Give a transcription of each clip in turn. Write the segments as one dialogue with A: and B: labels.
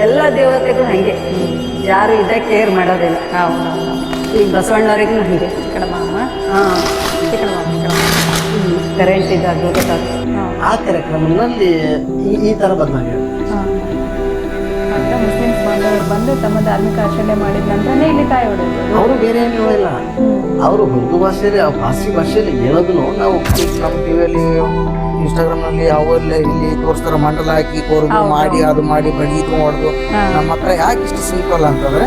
A: ಎಲ್ಲ ದೇವತೆಗಳು ಹಂಗೆ. ಯಾರು ಇದ ಕೇರ್ ಮಾಡೋದಿಲ್ಲ.
B: ಈ
A: ಈಗ ಬಸವಣ್ಣವ್ರಿಗೂ ಹಂಗೆ.
B: ಕಡಮ
A: ಹಾಂ. ಕರೆಂಟ್ ಗೊತ್ತಾಗ್ತದೆ.
C: ಆ ಕಾರ್ಯಕ್ರಮದಲ್ಲಿ ಈ ಈ ಥರ ಬದಲಾಗಿದೆ
B: ಅಂತ ಬಂದು ತಮ್ಮ ಧಾರ್ಮಿಕ ಆಚರಣೆ ಮಾಡಿದ ನಂತರನೇ ಇಲ್ಲಿ ತಾಯಿ ಹೊಡೆಯೋದು
C: ಅವರು ಬೇರೆ ಏನು ಹೇಳಿಲ್ಲ ಅವರು ಉರ್ದು ಭಾಷೆಯಲ್ಲಿ ಆ ಭಾಷೆ ಭಾಷೆಯಲ್ಲಿ ಹೇಳೋದನ್ನು ನಾವು ನಮ್ಮ ಟಿವಿಯಲ್ಲಿ ಇನ್ಸ್ಟಾಗ್ರಾಮ್ನಲ್ಲಿ ಅವೆಲ್ಲ ಇಲ್ಲಿ ತೋರಿಸ್ತಾರೆ ಮಂಡಲ ಹಾಕಿ ಕೋರ್ದು ಮಾಡಿ ಅದು ಮಾಡಿ ಬಡಿ ಹೊಡೆದು ನಮ್ಮ ಹತ್ರ ಯಾಕೆ ಇಷ್ಟು ಸಿಂಪಲ್ ಅಂತಂದ್ರೆ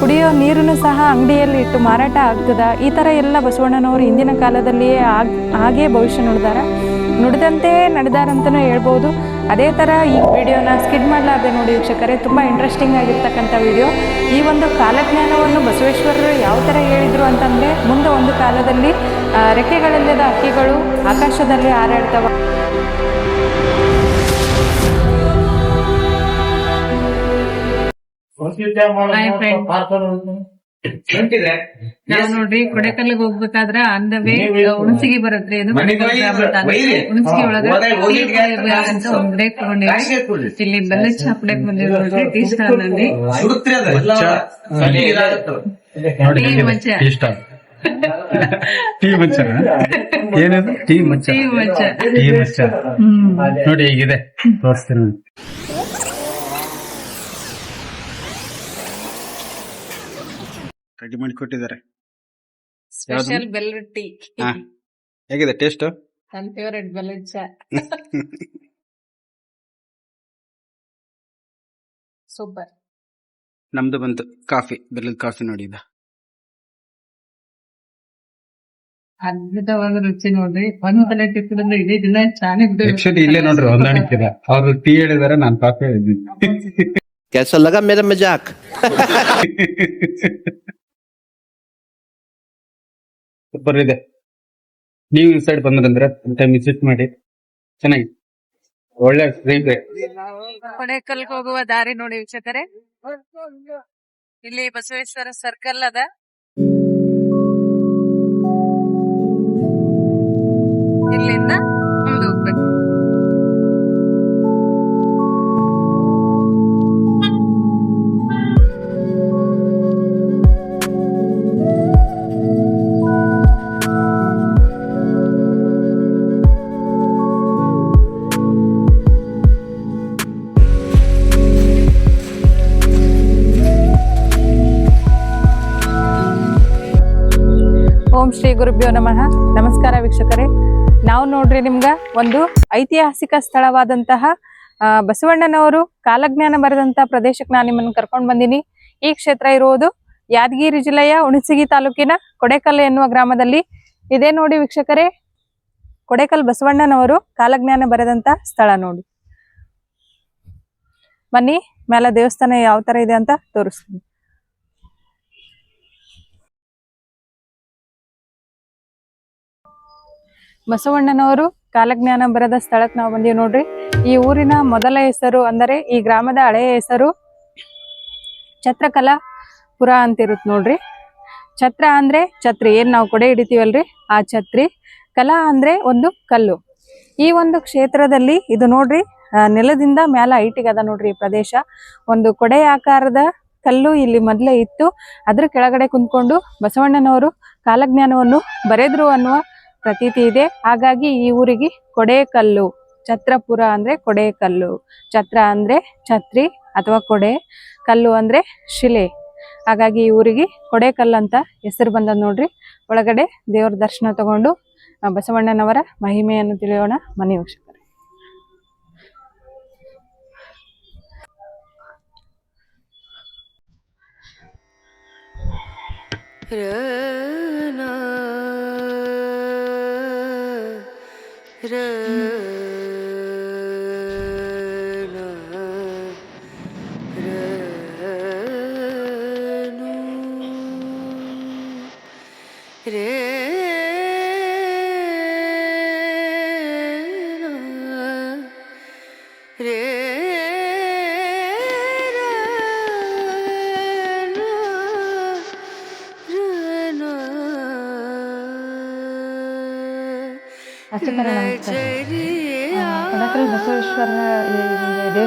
B: ಕುಡಿಯೋ ನೀರನ್ನು ಸಹ ಅಂಗಡಿಯಲ್ಲಿ ಇಟ್ಟು ಮಾರಾಟ ಆಗ್ತದ? ಈ ಥರ ಎಲ್ಲ ಬಸವಣ್ಣನವರು ಹಿಂದಿನ ಕಾಲದಲ್ಲಿಯೇ ಹಾಗೆ ಹಾಗೇ ಭವಿಷ್ಯ ನುಡಿದಾರ. ನುಡಿದಂತೆ ನಡೆದಾರಂತಲೂ ಹೇಳ್ಬೋದು. ಅದೇ ಥರ ಈ ವಿಡಿಯೋನ ಸ್ಕಿಡ್ ಮಾಡಲಾರ್ದೆ ನೋಡಿ ವೀಕ್ಷಕರೇ ತುಂಬ ಇಂಟ್ರೆಸ್ಟಿಂಗ್ ಆಗಿರ್ತಕ್ಕಂಥ ವಿಡಿಯೋ. ಈ ಒಂದು ಕಾಲಜ್ಞಾನವನ್ನು ಬಸವೇಶ್ವರರು ಯಾವ ಥರ ಹೇಳಿದರು ಅಂತಂದರೆ ಮುಂದೆ ಒಂದು ಕಾಲದಲ್ಲಿ ರೆಕ್ಕೆಗಳಲ್ಲದ ಹಕ್ಕಿಗಳು ಆಕಾಶದಲ್ಲಿ ಹಾರಾಡ್ತವ.
D: ಹಾಯ್ ಫ್ರೆಂಡ್ ನಾವ್ ನೋಡ್ರಿ ಕೊಡೆಕಲ್ಲಿಗೆ ಹೋಗ್ಬೇಕಾದ್ರೆ ಅಂದ ವೇ ಹುಣಸಿಗೆ ಬರತ್ರಿ ಅದು ಹುಣಸಿಗೆ ಕುಡಿಯೋದಂತ ಒಂದ್ ಬ್ರೇಕ್ ತಗೊಂಡಿವಿ ಇಲ್ಲಿ ಬೆಲ್ಲ ಚಾ ಕುಡಿಯಕ್ ಬಂದಿವಿ ನೋಡ್ರಿ ಟೀ ಸ್ಟಾಲ್ನಲ್ಲಿ ಟೀ ಮಚ್ಚ
E: ಇಷ್ಟ ಟೀ ಮಚ್ಚ ಏನದು? ಟೀ ಮಚ್ಚ
D: ಟೀ ಮಚ್ಚ
E: ನೋಡಿ ಹೀಗಿದೆ. ತೋರಿಸ್ತೀನಿ. ರೆಡಿ ಮಾಡಿ ಕೊಟ್ಟಿದ್ದಾರೆ
D: ಸ್ಪೆಷಲ್ ಬೆಲ್ಲ ಟೀ
E: ಹಾ ಹೇಗಿದೆ ಟೇಸ್ಟ್
D: ನನ್ ಫೇವರೆಟ್ ಬೆಲ್ಲದ ಚಾ ಸೂಪರ್
E: ನಮ್ದು ಬಂತು ಕಾಫಿ ಬೆಲ್ಲದ ಕಾಫಿ ನೋಡಿ ಇದು
D: ಅದ್ಭುತವಾದ ರುಚಿ ನೋಡ್ರಿ ಒಂದ್ ತಲೆ ಟಿಪ್ಪದಂದ್ರೆ ಇಡೀ ದಿನ ಚಾನೆ
E: ಆಕ್ಚುಲಿ ಇಲ್ಲೇ ನೋಡ್ರಿ ಹೊಂದಾಣಿಕೆ ಇದೆ ಅವ್ರು ಟೀ ಹೇಳಿದಾರೆ ನಾನು ಕಾಫಿ ಹೇಳಿದ್ದೀನಿ
F: कैसा लगा मेरा मजाक
E: ಸೂಪರ್ ಇದೆ. ನೀವು ಈ ಸೈಡ್ ಬಂದ್ರಂದ್ರೆ ಟೈಮ್ ವಿಸಿಟ್ ಮಾಡಿ. ಚೆನ್ನಾಗಿ ಒಳ್ಳೆ ಡ್ರಿಂಕ್
B: ಕೊಡೆಕಲ್ಗೆ ಹೋಗುವ ದಾರಿ ನೋಡಿ ವೀಕ್ಷಕರೇ. ಇಲ್ಲಿ ಬಸವೇಶ್ವರ ಸರ್ಕಲ್ ಅದ. ಓಂ ಶ್ರೀ ಗುರುಭ್ಯೋ ನಮಃ. ನಮಸ್ಕಾರ ವೀಕ್ಷಕರೇ. ನಾವು ನೋಡ್ರಿ ನಿಮ್ಗ ಒಂದು ಐತಿಹಾಸಿಕ ಸ್ಥಳವಾದಂತಹ ಬಸವಣ್ಣನವರು ಕಾಲಜ್ಞಾನ ಬರೆದಂತ ಪ್ರದೇಶಕ್ಕೆ ನಾನು ನಿಮ್ಮನ್ನು ಕರ್ಕೊಂಡು ಬಂದೀನಿ. ಈ ಕ್ಷೇತ್ರ ಇರುವುದು ಯಾದಗಿರಿ ಜಿಲ್ಲೆಯ ಹುಣಸಗಿ ತಾಲೂಕಿನ ಕೊಡೆಕಲ್ ಎನ್ನುವ ಗ್ರಾಮದಲ್ಲಿ. ಇದೇ ನೋಡಿ ವೀಕ್ಷಕರೇ ಕೊಡೆಕಲ್ ಬಸವಣ್ಣನವರು ಕಾಲಜ್ಞಾನ ಬರೆದಂತ ಸ್ಥಳ ನೋಡಿ. ಬನ್ನಿ ಮೇಲೆ ದೇವಸ್ಥಾನ ಯಾವ ತರ ಇದೆ ಅಂತ ತೋರಿಸ್ತೀನಿ. ಬಸವಣ್ಣನವರು ಕಾಲಜ್ಞಾನ ಬರೆದ ಸ್ಥಳಕ್ಕೆ ನಾವು ಬಂದೀವಿ ನೋಡ್ರಿ. ಈ ಊರಿನ ಮೊದಲ ಹೆಸರು ಅಂದರೆ ಈ ಗ್ರಾಮದ ಹಳೆಯ ಹೆಸರು ಛತ್ರಕಲಾ ಪುರ ಅಂತಿರುತ್ತೆ ನೋಡ್ರಿ. ಛತ್ರ ಅಂದ್ರೆ ಛತ್ರಿ, ಏನ್ ನಾವು ಕೊಡೆ ಹಿಡಿತೀವಲ್ರಿ? ಆ ಛತ್ರಿ. ಕಲಾ ಅಂದ್ರೆ ಒಂದು ಕಲ್ಲು. ಈ ಒಂದು ಕ್ಷೇತ್ರದಲ್ಲಿ ಇದು ನೋಡ್ರಿ ನೆಲದಿಂದ ಮ್ಯಾಲ ಐಟಿಗದ ನೋಡ್ರಿ ಈ ಪ್ರದೇಶ. ಒಂದು ಕೊಡೆ ಆಕಾರದ ಕಲ್ಲು ಇಲ್ಲಿ ಮೊದಲೇ ಇತ್ತು. ಅದ್ರ ಕೆಳಗಡೆ ಕುಂತ್ಕೊಂಡು ಬಸವಣ್ಣನವರು ಕಾಲಜ್ಞಾನವನ್ನು ಬರೆದ್ರು ಅನ್ನುವ ಪ್ರತೀತಿ ಇದೆ. ಹಾಗಾಗಿ ಈ ಊರಿಗೆ ಕೊಡೇಕಲ್ಲು, ಛತ್ರಪುರ ಅಂದ್ರೆ ಕೊಡೇಕಲ್ಲು, ಛತ್ರ ಅಂದ್ರೆ ಛತ್ರಿ ಅಥವಾ ಕೊಡೆ, ಕಲ್ಲು ಅಂದ್ರೆ ಶಿಲೆ. ಹಾಗಾಗಿ ಈ ಊರಿಗೆ ಕೊಡೇಕಲ್ಲು ಅಂತ ಹೆಸರು ಬಂದ ನೋಡ್ರಿ. ಒಳಗಡೆ ದೇವರ ದರ್ಶನ ತಗೊಂಡು ಬಸವಣ್ಣನವರ ಮಹಿಮೆಯನ್ನು ತಿಳಿಯೋಣ ಮನೆ ಅಷ್ಟೇ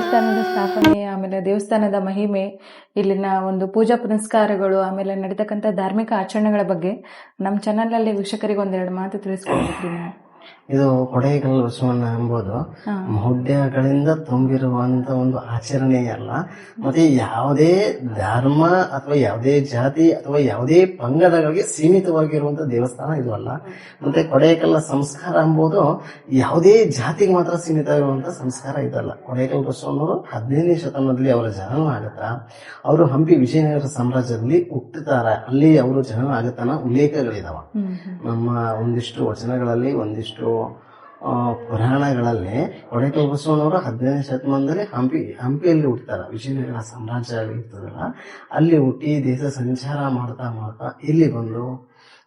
B: ದೇವಸ್ಥಾನದ ಸ್ಥಾಪನೆ, ಆಮೇಲೆ ದೇವಸ್ಥಾನದ ಮಹಿಮೆ, ಇಲ್ಲಿನ ಒಂದು ಪೂಜಾ ಪುನಸ್ಕಾರಗಳು, ಆಮೇಲೆ ನಡೀತಕ್ಕಂಥ ಧಾರ್ಮಿಕ ಆಚರಣೆಗಳ ಬಗ್ಗೆ ನಮ್ಮ ಚಾನಲಲ್ಲಿ ವೀಕ್ಷಕರಿಗೆ ಒಂದೆರಡು ಮಾತು ತಿಳಿಸ್ಕೊಡ್ತೀವಿ ನೀವು
C: ಇದು ಕೊಡೈಕಲ್ ಬಸವಣ್ಣ ಎಂಬುದು. ಮೌಢ್ಯಗಳಿಂದ ತುಂಬಿರುವಂತ ಒಂದು ಆಚರಣೆಯಲ್ಲ ಮತ್ತೆ ಯಾವುದೇ ಧರ್ಮ ಅಥವಾ ಯಾವುದೇ ಜಾತಿ ಅಥವಾ ಯಾವುದೇ ಪಂಗಡಗಳಿಗೆ ಸೀಮಿತವಾಗಿರುವಂತ ದೇವಸ್ಥಾನ ಇದು ಅಲ್ಲ. ಮತ್ತೆ ಕೊಡೈಕಲ್ಲ ಸಂಸ್ಕಾರ ಎಂಬುದು ಯಾವುದೇ ಜಾತಿಗೆ ಮಾತ್ರ ಸೀಮಿತ ಇರುವಂತ ಸಂಸ್ಕಾರ ಇದಲ್ಲ ಕೊಡೈಕಲ್ ಬಸವಣ್ಣವರು ಹದಿನೈದನೇ ಶತಮಾನದಲ್ಲಿ ಅವರ ಜನನ ಆಗುತ್ತಾ ಅವರು ಹಂಪಿ ವಿಜಯನಗರ ಸಾಮ್ರಾಜ್ಯದಲ್ಲಿ ಹುಟ್ಟುತ್ತಾರೆ ಅಲ್ಲಿ ಅವರು ಜನನ ಆಗುತ್ತಾನ ಉಲ್ಲೇಖಗಳಿದಾವ. ನಮ್ಮ ಒಂದಿಷ್ಟು ವಚನಗಳಲ್ಲಿ ಒಂದಿಷ್ಟು ಪುರಾಣಗಳಲ್ಲಿ ಒಡೆತ ಬಸವನವರು ಹದಿನೈದನೇ ಶತಮಾನದಲ್ಲಿ ಹಂಪಿ, ಹಂಪಿಯಲ್ಲಿ ಹುಟ್ತಾರೆ ವಿಜಯನಗರ ಸಾಮ್ರಾಜ್ಯ ಇರ್ತದಲ್ಲ ಅಲ್ಲಿ ಹುಟ್ಟಿ ದೇಶ ಸಂಚಾರ ಮಾಡ್ತಾ ಮಾಡ್ತಾ ಇಲ್ಲಿ ಬಂದು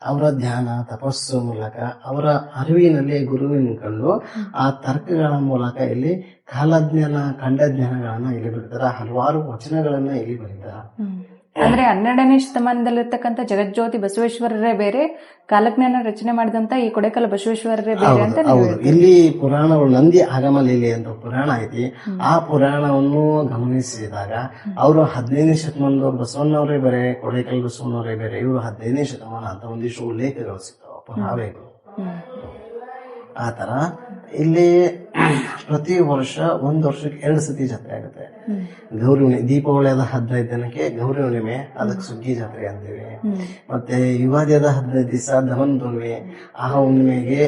C: ಅವರ ಧ್ಯಾನ, ತಪಸ್ಸು ಮೂಲಕ ಅವರ ಅರಿವಿನಲ್ಲಿ ಗುರುವಿನ ಕಂಡು ಆ ತರ್ಕಗಳ ಮೂಲಕ ಇಲ್ಲಿ ಕಾಲಜ್ಞಾನ, ಖಂಡಜ್ಞಾನಗಳನ್ನ ಇಲ್ಲಿ ಬಿಡ್ತಾರ. ಹಲವಾರು ವಚನಗಳನ್ನ ಇಲ್ಲಿ ಬರೀತಾರೆ.
B: ಅಂದ್ರೆ ಹನ್ನೆರಡನೇ ಶತಮಾನದಲ್ಲಿರ್ತಕ್ಕಂಥ ಜಗಜ್ಯೋತಿ ಬಸವೇಶ್ವರರೇ ಬೇರೆ ಕಾಲಜ್ಞಾನ ರಚನೆ ಮಾಡಿದಂತ ಈ ಕೊಡೆಕಲ್ ಬಸವೇಶ್ವರರೇ ಬೇರೆ ಅಂತ
C: ಇಲ್ಲಿ ಪುರಾಣಗಳು ನಂದಿ ಆಗಮ ಲೀಲೆ ಅಂತ ಪುರಾಣ ಐತಿ. ಆ ಪುರಾಣವನ್ನು ಗಮನಿಸಿದಾಗ ಅವರು ಹದಿನೈದನೇ ಶತಮಾನದ ಬಸವಣ್ಣವರೇ ಬೇರೆ ಕೊಡೈಕಲ್ ಬಸವಣ್ಣವರೇ ಬೇರೆ ಇವರು ಹದಿನೈದನೇ ಶತಮಾನ ಅಂತ ಒಂದಿಷ್ಟು ಉಲ್ಲೇಖಗಳು ಸಿಗ್ತಾವ ಪುರಾವೆಗಳು. ಆ ತರ ಇಲ್ಲಿ ಪ್ರತಿ ವರ್ಷ ಒಂದ್ ವರ್ಷಕ್ಕೆ ಎರಡು ಸತಿ ಜಾತ್ರೆ ಆಗುತ್ತೆ. ಗೌರಿ ಹುಣ್ಣಿಮೆ ದೀಪಾವಳಿ ಆದ ಹದಿನೈದು ದಿನಕ್ಕೆ ಗೌರಿ ಹುಣ್ಣಿಮೆ ಅದಕ್ಕೆ ಸುಗ್ಗಿ ಜಾತ್ರೆ ಅಂತೀವಿ. ಮತ್ತೆ ಯುಗಾದಿ ಆದ ಹದಿನೈದು ದಿವಸ ದಮನ್ ಹುಣ್ಣಿಮೆ ಆ ಹುಣ್ಣಿಮೆಗೆ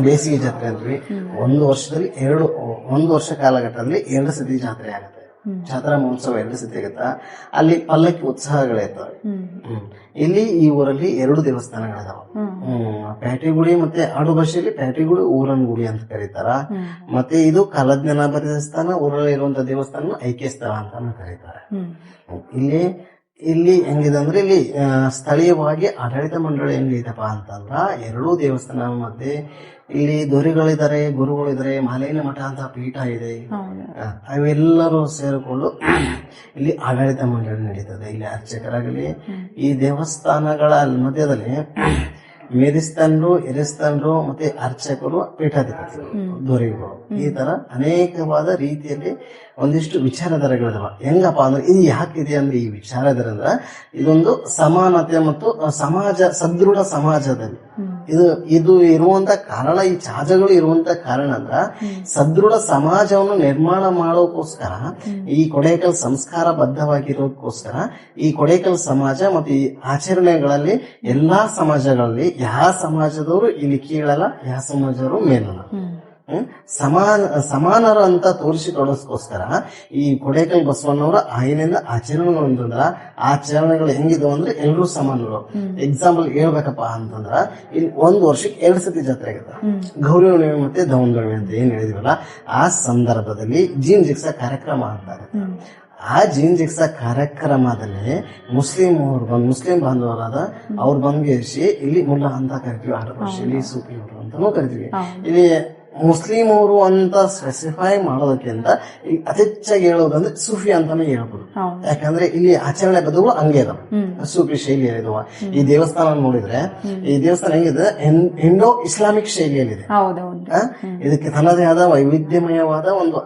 C: ಬೇಸಿಗೆ ಜಾತ್ರೆ ಅಂತೀವಿ. ಒಂದು ವರ್ಷದಲ್ಲಿ ಎರಡು ಒಂದು ವರ್ಷ ಕಾಲಘಟ್ಟದಲ್ಲಿ ಎರಡು ಸತಿ ಜಾತ್ರೆ ಆಗುತ್ತೆ. ಜಾತ್ರಾ ಮಹೋತ್ಸವ ಎರಡು ಸತಿ ಆಗುತ್ತಾ? ಅಲ್ಲಿ ಪಲ್ಲಕ್ಕಿ ಉತ್ಸಾಹಗಳಿರ್ತವೆ ಹ್ಮ್. ಇಲ್ಲಿ ಈ ಊರಲ್ಲಿ ಎರಡು ದೇವಸ್ಥಾನಗಳಿದಾವ. ಹ್ಮ್. ಪ್ಯಾಟಿಗುಡಿ ಮತ್ತೆ ಆಡು ಭಾಷೆಯಲ್ಲಿ ಪ್ಯಾಟಿಗುಡಿ ಊರನ್ ಗುಡಿ ಅಂತ ಕರೀತಾರ. ಮತ್ತೆ ಇದು ಕಾಲಜ್ಞಾನ ದೇವಸ್ಥಾನ ಊರಲ್ಲಿ ಇರುವಂತ ದೇವಸ್ಥಾನ ಐಕ್ಯ ಸ್ಥಳ ಅಂತಾನು ಕರೀತಾರೆ. ಇಲ್ಲಿ ಇಲ್ಲಿ ಹೆಂಗಿದೆ ಅಂದ್ರೆ ಇಲ್ಲಿ ಸ್ಥಳೀಯವಾಗಿ ಆಡಳಿತ ಮಂಡಳಿ ಹೆಂಗಿದಪ್ಪ ಅಂತಂದ್ರ ಎರಡೂ ದೇವಸ್ಥಾನ ಮಧ್ಯೆ ಇಲ್ಲಿ ದೊರೆಗಳಿದ್ದಾರೆ ಗುರುಗಳಿದ್ದಾರೆ ಮಾಲೈನ ಮಠ ಅಂತ ಪೀಠ ಇದೆ. ಅವೆಲ್ಲರೂ ಸೇರಿಕೊಂಡು ಇಲ್ಲಿ ಆಡಳಿತ ಮಂಡಳಿ ನಡೀತದೆ. ಇಲ್ಲಿ ಅರ್ಚಕರಾಗಲಿ ಈ ದೇವಸ್ಥಾನಗಳ ಮಧ್ಯದಲ್ಲಿ ಮೇರಿಸ್ತಂಡ್ರು ಎರಿಸ್ತಂಡ್ರು ಮತ್ತೆ ಅರ್ಚಕರು ಪೀಠಾಧಿಪತಿಗಳು ದೊರೆಗಳು ಈ ತರ ಅನೇಕವಾದ ರೀತಿಯಲ್ಲಿ ಒಂದಿಷ್ಟು ವಿಚಾರಧಾರೆಗಳಿದಾವ. ಹೆಂಗಪ್ಪ ಅಂದ್ರೆ ಇದು ಯಾಕಿದೆ ಅಂದ್ರೆ ಈ ವಿಚಾರಧಾರ ಅಂದ್ರೆ ಇದೊಂದು ಸಮಾನತೆ ಮತ್ತು ಸಮಾಜ ಸದೃಢ ಸಮಾಜದಲ್ಲಿ ಇದು ಇದು ಇರುವಂತ ಕಾರಣ ಈ ಚಾಜಗಳು ಇರುವಂತ ಕಾರಣ ಅಂದ್ರ ಸದೃಢ ಸಮಾಜವನ್ನು ನಿರ್ಮಾಣ ಮಾಡೋಕೋಸ್ಕರ ಈ ಕೊಡೇಕಲ್ ಸಂಸ್ಕಾರ ಬದ್ಧವಾಗಿರೋದಕ್ಕೋಸ್ಕರ ಈ ಕೊಡೇಕಲ್ ಸಮಾಜ ಮತ್ತು ಈ ಆಚರಣೆಗಳಲ್ಲಿ ಎಲ್ಲಾ ಸಮಾಜಗಳಲ್ಲಿ ಯಾವ ಸಮಾಜದವರು ಇಲ್ಲಿ ಕೀಳಲ್ಲ ಯಾವ ಸಮಾಜದವರು ಮೇಲಲ್ಲ? ಸಮಾನ ಸಮಾನರು ಅಂತ ತೋರಿಸಿ ತೋರಿಸಿಕೊಡೋಸ್ಕೋಸ್ಕರ ಈ ಕೊಡೇಕಲ್ ಬಸವಣ್ಣವರ ಆಗಿನಿಂದ ಆಚರಣೆಗಳು ಅಂತಂದ್ರ ಆಚರಣೆಗಳು ಹೆಂಗಿದ್ವು ಅಂದ್ರೆ ಎಲ್ಲರೂ ಸಮಾನರು. ಎಕ್ಸಾಂಪಲ್ ಹೇಳ್ಬೇಕಪ್ಪ ಅಂತಂದ್ರ ಇಲ್ಲಿ ಒಂದ್ ವರ್ಷಕ್ಕೆ ಎರಡ್ ಸತಿ ಜಾತ್ರೆ ಆಗುತ್ತೆ. ಗೌರಿ ಹುಣ್ಣಿಮೆ ಮತ್ತೆ ದವನ್ಗೌರಿ ಅಂತ ಏನ್ ಹೇಳಿದಿವಲ್ಲ ಆ ಸಂದರ್ಭದಲ್ಲಿ ಜೀನ್ ಜಿಕ್ಸ ಕಾರ್ಯಕ್ರಮ ಆಗ್ತಾರೆ ಆ ಜೀನ್ ಜಿಕ್ಸ ಕಾರ್ಯಕ್ರಮದಲ್ಲಿ ಮುಸ್ಲಿಂ ಅವ್ರು ಬಂದು ಮುಸ್ಲಿಂ ಬಾಂಧವರಾದ ಅವ್ರು ಬಂದ್ಗೇಸಿ ಇಲ್ಲಿ ಮುಲ್ಲಾ ಅಂತ ಕರಿತೀವಿ ಆಡು ಇಲ್ಲಿ ಸೂಪಿ ಅಂತಾನೂ ಕರಿತೀವಿ. ಇಲ್ಲಿ ಮುಸ್ಲಿಂ ಅವರು ಅಂತ ಸ್ಪೆಸಿಫೈ ಮಾಡೋದಕ್ಕಿಂತ ಅತಿ ಹೆಚ್ಚಾಗಿ ಹೇಳೋದಂದ್ರೆ ಸೂಫಿ ಅಂತಾನೆ ಹೇಳ್ಬೋದು. ಯಾಕಂದ್ರೆ ಇಲ್ಲಿ ಆಚರಣೆ ಬದುಗಳು ಹಂಗೆ ಅದಾವ ಸೂಫಿ ಶೈಲಿ ಈ ದೇವಸ್ಥಾನ ನೋಡಿದ್ರೆ ಈ ದೇವಸ್ಥಾನ ಹೆಂಗಿದೆ? ಇಂಡೋ ಇಸ್ಲಾಮಿಕ್ ಶೈಲಿಯಲ್ಲಿದೆ? ಇದಕ್ಕೆ ತನ್ನದೇ ಆದ ವೈವಿಧ್ಯಮಯವಾದ ಒಂದು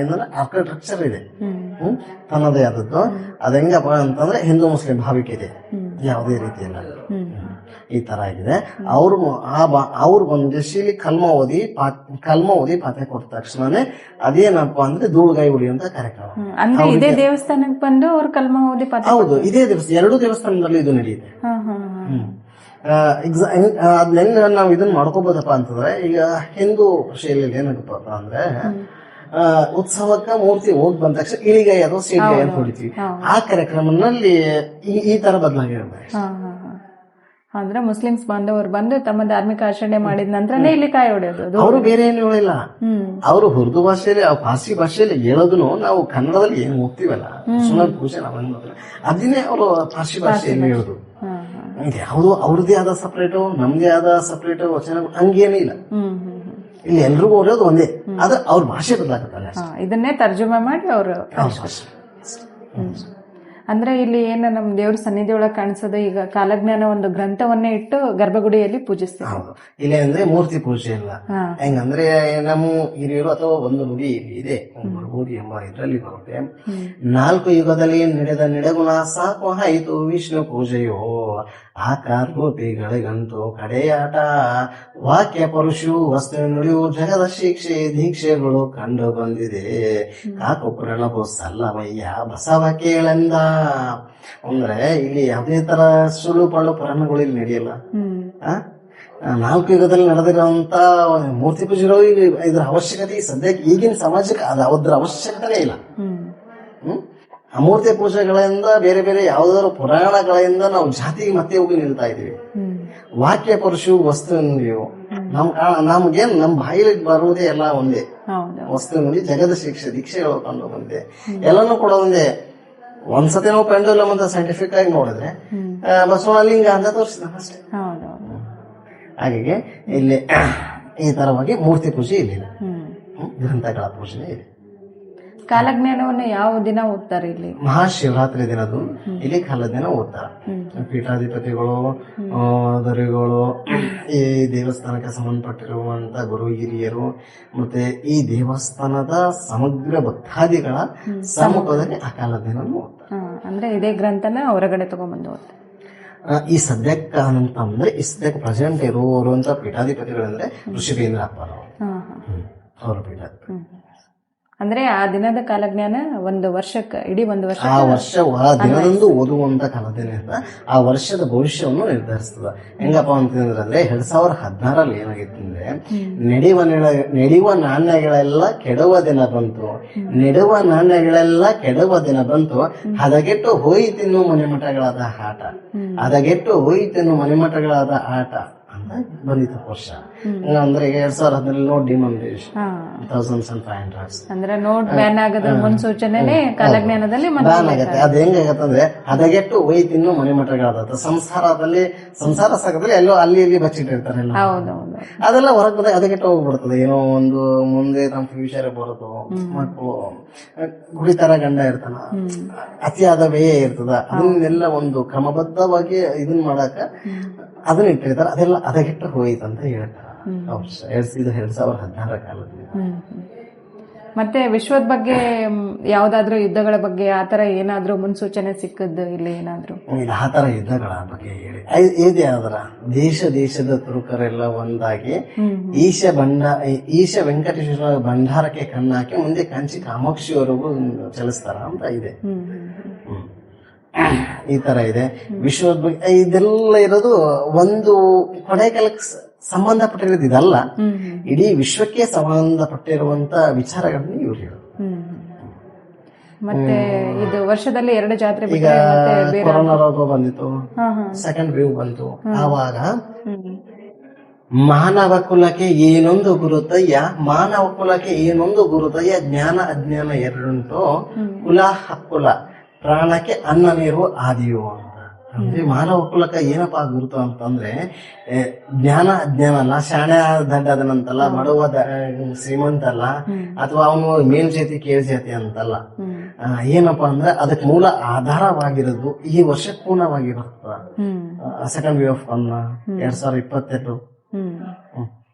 C: ಏನಂದ್ರೆ ಆರ್ಕಿಟೆಕ್ಚರ್ ಇದೆ? ತನ್ನದೇ ಆದದ್ದು. ಅದ ಹೆಂಗಪ್ಪ ಅಂತಂದ್ರೆ ಹಿಂದೂ ಮುಸ್ಲಿಂ ಭಾವಿಕೆ ಇದೆ. ಯಾವುದೇ ರೀತಿಯಲ್ಲ ಈ ತರ ಆಗಿದೆ. ಅವ್ರು ಆ ಬಾ ಅವ್ರು ಕಲ್ಮ ಓದಿ ಕಲ್ಮ ಓದಿ ಪಾತ್ರೆ ಕೊಟ್ಟ ತಕ್ಷಣನೇ ಅದೇನಪ್ಪ ಅಂದ್ರೆ ಧೂಳುಗಾಯಿ ಉಳಿಯುವಂತ ಕಾರ್ಯಕ್ರಮ.
B: ಅಂದ್ರೆ ಇದೇ ದೇವಸ್ಥಾನಕ್ಕೆ ಬಂದು ಅವ್ರು ಕಲ್ಮ ಓದಿ ಪಾಠ
C: ಹೌದು ಇದೇ ದೇವಸ್ಥಾನ ಎರಡು ದೇವಸ್ಥಾನದಲ್ಲಿ ಇದು ನಡೆಯುತ್ತೆ. exa- ಹೆಂಗ್- ನಾವು ಇದನ್ನ ಮಾಡ್ಕೋಬೋದಪ್ಪ ಅಂತಂದ್ರೆ ಈಗ ಹಿಂದೂ ಶೈಲಿಯಲ್ಲಿ ಏನಾಗುತ್ತಪ್ಪ ಅಂದ್ರೆ ಉತ್ಸವಕ್ಕ ಮೂರ್ತಿ ಹೋಗಿ ಬಂದ ತಕ್ಷಣ ಇಳಿಗೈ ಅಥವಾ ಸೇಡಿಗೈ ಅಂತ ಹೊಡಿತೀವಿ. ಆ ಕಾರ್ಯಕ್ರಮದಲ್ಲಿ ಈ- ತರ ಬದಲಾಗಿರುತ್ತೆ.
B: ಅಂದ್ರೆ ಮುಸ್ಲಿಮ್ಸ್ ಬಾಂಧವರು ಬಂದು ತಮ್ಮ ಧಾರ್ಮಿಕ ಆಚರಣೆ ಮಾಡಿದ ನಂತರನೇ ಇಲ್ಲಿ ಕಾಯಿ ಹೊಡೆಯೋದು ಅದು.
C: ಅವರು ಬೇರೆ ಏನು ಹೇಳಿಲ್ಲ ಅವರು ಉರ್ದು ಭಾಷೆಯಲ್ಲಿ ಆ ಪಾರ್ಸಿ ಭಾಷೆಯಲ್ಲಿ ಹೇಳೋದನ್ನು ನಾವು ಕನ್ನಡದಲ್ಲಿ ಏನು ಹೋಗ್ತೀವಲ್ಲ ಸುಮಾರು ಪೂಜೆ ಅದನ್ನೇ ಅವರು ಫಾರ್ಸಿ ಭಾಷೆಯಲ್ಲಿ ಹೇಳೋದು. ಯಾವುದು ಅವ್ರದೇ ಆದ ಸಪರೇಟು ನಮ್ದೇ ಆದ ಸಪರೇಟು ವಚನ ಹಂಗೇನಿಲ್ಲ. ಇಲ್ಲಿ ಎಲ್ರಿಗೂ ಓದೋದು ಒಂದೇ. ಆದ್ರೆ ಅವ್ರ ಭಾಷೆ ಬದಲಾಗುತ್ತಲ್ಲ
B: ಇದನ್ನೇ ತರ್ಜುಮೆ ಮಾಡಿ ಅವರು ಅಂದ್ರೆ ಇಲ್ಲಿ ಏನ ನಮ್ಮ ದೇವ್ರ ಸನ್ನಿಧಿ ಒಳಗೆ ಕಾಣಿಸೋದು ಈಗ ಕಾಲಜ್ಞಾನ ಒಂದು ಗ್ರಂಥವನ್ನೇ ಇಟ್ಟು ಗರ್ಭಗುಡಿಯಲ್ಲಿ ಪೂಜಿಸ್ತೀವಿ.
C: ಹೌದು. ಇಲ್ಲಿ ಅಂದ್ರೆ ಮೂರ್ತಿ ಪೂಜೆ ಇಲ್ಲ ಹೆಂಗಂದ್ರೆ ನಮ್ಮ ಹಿರಿಯರು ಅಥವಾ ಒಂದು ನುಡಿ ಇಲ್ಲಿ ಇದೆ ನುಡಿ ಎಂಬ ಇದರಲ್ಲಿ ಬರುತ್ತೆ. ನಾಲ್ಕು ಯುಗದಲ್ಲಿ ನಡೆದ ನಡೆಗುಣ ಸಾಕು ಆಯಿತು ವಿಷ್ಣು ಪೂಜೆಯೋ. ಆ ಕಾರ್ಗೋಪಿಗಳಿಗಂತೂ ಕಡೆಯಾಟ. ವಾಕ್ಯ ಪರುಷು ವಸ್ತು ನುಡಿಯು ಜಗದ ಶಿಕ್ಷೆ ದೀಕ್ಷೆಗಳು ಕಂಡು ಬಂದಿದೆ. ಕಾಕು ಪ್ರಣಬು ಸಲ್ಲವಯ್ಯ ಬಸವ ಕೇಳೆಂದ. ಅಂದ್ರೆ ಇಲ್ಲಿ ಯಾವುದೇ ತರ ಸುಳ್ಳು ಪಾಳು ಪುರಾಣಗಳು ಇಲ್ಲಿ ನಡೆಯಲ್ಲ. ನಾಲ್ಕು ಯುಗದಲ್ಲಿ ನಡೆದಿರುವಂತ ಮೂರ್ತಿ ಪೂಜೆಗಳು ಇಲ್ಲಿ ಇದ್ರ ಅವಶ್ಯಕತೆ ಸದ್ಯಕ್ಕೆ ಈಗಿನ ಸಮಾಜಕ್ಕೆ ಅದ ಅದ್ರ ಅವಶ್ಯಕತೆ ಇಲ್ಲ.
B: ಹ್ಮ್.
C: ಅಮೂರ್ತಿ ಪೂಜೆಗಳಿಂದ ಬೇರೆ ಬೇರೆ ಯಾವ್ದಾದ್ರು ಪುರಾಣಗಳಿಂದ ನಾವು ಜಾತಿಗೆ ಮತ್ತೆ ಹೋಗಿ ನಿಲ್ತಾ ಇದೀವಿ ವಾಕ್ಯ ಪರಶು ವಸ್ತು ನಮ್ ನಮ್ಗೆ ನಮ್ಗೇನ್ ನಮ್ ಬಾಯಿಲಿ ಬರುವುದೇ ಎಲ್ಲ ಒಂದೇ. ವಸ್ತು ಜಗದ ಶಿಕ್ಷೆ ದೀಕ್ಷೆಗಳು ಕಂಡು ಬಂದೆ ಎಲ್ಲಾನು ಕೂಡ ಒಂದೇ. ಒಂದ್ಸತಿ ನಾವು ಪೆಂಡುಲಮ್ ಅಂತ ಸೈಂಟಿಫಿಕ್ ಆಗಿ ನೋಡಿದ್ರೆ ಬಸವಲಿಂಗ ಅಂತ ತೋರಿಸಿದ ಅಷ್ಟೇ. ಹಾಗಾಗಿ ಇಲ್ಲಿ ಈ ತರವಾಗಿ ಮೂರ್ತಿ ಪೂಜೆ
B: ಹ್ಮ್,
C: ಗ್ರಂಥಗಳ ಪೂಜೆ ಇದೆ.
B: ಕಾಲಜ್ಞಾನವನ್ನು ಯಾವ ದಿನ ಓದ್ತಾರೆ ಇಲ್ಲಿ?
C: ಮಹಾಶಿವರಾತ್ರಿ ದಿನದು ಇಲ್ಲಿ ಕಾಲದ ದಿನ ಓದ್ತಾರ. ಪೀಠಾಧಿಪತಿಗಳು ದೊರೆಗಳು ಈ ದೇವಸ್ಥಾನಕ್ಕೆ ಸಂಬಂಧಪಟ್ಟಿರುವಂತ ಗುರು ಹಿರಿಯರು ಮತ್ತೆ ಈ ದೇವಸ್ಥಾನದ ಸಮಗ್ರ ಭಕ್ತಾದಿಗಳ ಸಮ್ಮುಖದಲ್ಲಿ ಆ ಕಾಲ ದಿನ ಓದ್ತಾರೆ.
B: ಅಂದ್ರೆ ಇದೇ ಗ್ರಂಥನ ಹೊರಗಡೆ ತಗೊಂಡ್ಬಂದು ಓದ್ತಾರೆ.
C: ಈ ಸದ್ಯಕ್ಕ ಅಂತಂದ್ರೆ ಈ ಸದ್ಯಕ್ಕೆ ಪ್ರೆಸೆಂಟ್ ಇರುವಂತ ಪೀಠಾಧಿಪತಿಗಳಂದ್ರೆ ಋಷಿಕೇಂದ್ರ ಅಪ್ಪ ಅವರು ಪೀಠಾಧಿಪತಿ.
B: ಅಂದ್ರೆ ಆ ದಿನದ ಕಾಲಜ್ಞಾನ ಒಂದು ವರ್ಷಕ್ಕೆ ಇಡೀ ಒಂದು ವರ್ಷ
C: ಆ ವರ್ಷ ಆ ದಿನದಂದು ಓದುವಂತ ಕಾಲದಲ್ಲಿ ಆ ವರ್ಷದ ಭವಿಷ್ಯವನ್ನು ನಿರ್ಧರಿಸ್ತದ. ಹೆಂಗಪ್ಪ ಅಂತಂದ್ರೆ ಎರಡ್ ಸಾವಿರದ ಹದಿನಾರಲ್ಲಿ ಏನಾಗಿತ್ತು ಅಂದ್ರೆ ನಡೆಯುವ ನೆಡ- ನಡೆಯುವ ನಾಣ್ಯಗಳೆಲ್ಲ ಕೆಡುವ ದಿನ ಬಂತು. ನೆಡುವ ನಾಣ್ಯಗಳೆಲ್ಲ ಕೆಡುವ ದಿನ ಬಂತು. ಹದಗೆಟ್ಟು ಹೋಯಿತಿನ್ನು ಮನೆಮಠಗಳಾದ ಆಟ. ಹದಗೆಟ್ಟು ಹೋಯಿತಿನ್ನು ಮನೆಮಠಗಳಾದ ಆಟ. ಬಂದಿತ್ತು ವರ್ಷ. ಅಂದ್ರೆ ಎರಡ್ ಸಾವಿರದ ಹದಿನಲ್ಲಿ
B: note
C: thousands and five hundreds
B: ಅಂದ್ರೆ ನೋಟ್ ಬ್ಯಾನ್ ಆಗದ ಮುನ್ಸೂಚನೆನೇ ಕಾಲಜ್ಞಾನದಲ್ಲಿ
C: ಬ್ಯಾನ್ ಆಗತ್ತೆ. ಅದ್ ಹೆಂಗಾಗತ್ತಂದ್ರೆ ಹದಗೆಟ್ಟು ಒಯ್ತಿನ್ನು ಮನೆ ಮಠಗಳಾದ ಸಂಸಾರದಲ್ಲಿ ಸಂಸಾರ ಸಾಗದಲ್ಲಿ ಎಲ್ಲೋ ಅಲ್ಲಿ ಇಲ್ಲಿ
B: ಬಚ್ಚಿಟ್ಟಿರ್ತಾರೆ
C: ಅದೆಲ್ಲ ಹೊರಗೆ ಬಂದಾಗ ಹದಗೆಟ್ಟು ಹೋಗ್ಬಿಡ್ತದೆ. ಏನೋ ಒಂದು ಮುಂದೆ ನಮ್ಮ ಫ್ಯೂಚರ್ ಬರೋದು ಮಕ್ಕಳು ಕುಡಿತಾರ ಗಂಡ ಇರ್ತಾನ. ಅತಿಯಾದ ವ್ಯಯ ಇರ್ತದ. ಅದನ್ನೆಲ್ಲ ಒಂದು ಕ್ರಮಬದ್ಧವಾಗಿ ಇದನ್ ಮಾಡಾಕ ಅದನ್ನ ಇಟ್ಟಿರ್ತಾರೆ. ಅದೆಲ್ಲ ಹದಗೆಟ್ಟು ಹೋಯ್ತು ಅಂತ ಹೇಳ್ತಾರೆ. ಇದು ಎರಡ್ ಸಾವಿರದ ಹದಿನಾರ ಕಾಲದಲ್ಲಿ.
B: ಮತ್ತೆ ವಿಶ್ವದ ಬಗ್ಗೆ ಯಾವ್ದಾದ್ರು ಯುದ್ಧಗಳ ಬಗ್ಗೆ ಆತರ ಏನಾದ್ರೂ ಮುನ್ಸೂಚನೆ ಸಿಕ್ಕದ್ದು ಇಲ್ಲಿ ಏನಾದ್ರು?
C: ಆತರ ಯುದ್ಧಗಳ ಬಗ್ಗೆ ಹೇಳಿ. ಇದೆ ದೇಶ ದೇಶದ ತುರುಕರೆಲ್ಲ ಒಂದಾಗಿ ಈಶ ಬಂಡ ಈಶ ವೆಂಕಟೇಶ್ವರ ಭಂಡಾರಕ್ಕೆ ಕಣ್ಣಾಕಿ ಮುಂದೆ ಕಂಚಿ ಕಾಮಾಕ್ಷಿವರೆಗೂ ಚಲಿಸ್ತಾರ ಅಂತ ಇದೆ. ಈ ತರ ಇದೆ. ವಿಶ್ವದ ಬಗ್ಗೆ ಇದೆಲ್ಲ ಇರೋದು ಒಂದು ಕೊಡೆಕಾಲಕ್ಕೆ ಸ- ಸಂಬಂಧಪಟ್ಟಿರೋದು ಇದಲ್ಲ. ಇಡೀ ವಿಶ್ವಕ್ಕೆ ಸಂಬಂಧಪಟ್ಟಿರುವಂತ ವಿಚಾರಗಳನ್ನ ಇವ್ರು ಹೇಳೋದು.
B: ಮತ್ತೆ ಇದು ವರ್ಷದಲ್ಲಿ ಎರಡು ಜಾತ್ರೆ
C: ಈಗ ಕೊರೋನಾ ರೋಗ ಬಂದಿತ್ತು. ಸೆಕೆಂಡ್ ವೇವ್ ಬಂತು. ಆವಾಗ ಮಾನವ ಕುಲಕ್ಕೆ ಏನೊಂದು ಗುರುತಯ್ಯ ಮಾನವ ಕುಲಕ್ಕೆ ಏನೊಂದು ಗುರುತಯ್ಯ ಜ್ಞಾನ ಅಜ್ಞಾನ ಎರಡುಂಟು ಕುಲ ಹಕ್ಕುಲ. ಪ್ರಾಣಕ್ಕೆ ಅನ್ನ ನೀರು ಆದಿಯು ಅಂತ. ಅಂದ್ರೆ ಮಾನವ ಕುಲಕ್ಕೆ ಏನಪ್ಪಾ ಗುರುತು ಅಂತಂದ್ರೆ ಜ್ಞಾನ ಅಜ್ಞಾನ ಅಲ್ಲ ಶಾಣೆ ದಡ್ಡ ಅದನಂತಲ್ಲ ಬಡವ ದ- ಶ್ರೀಮಂತ ಅಲ್ಲ ಅಥವಾ ಅವನು ಮೇಲ್ ಜಾತಿ ಕೀಳ್ ಜಾತಿ ಅಂತಲ್ಲ. ಏನಪ್ಪಾ ಅಂದ್ರೆ ಅದಕ್ಕೆ ಮೂಲ ಆಧಾರವಾಗಿರೋದು ಈ ವರ್ಷ ಪೂರ್ಣವಾಗಿರುತ್ತ.
B: ಬರ್ತದ
C: ಸೆಕೆಂಡ್ ವೇ ಆಫ್ ಅನ್ನ ಎರಡ್ ಸಾವಿರದ ಇಪ್ಪತ್ತೆರಡು.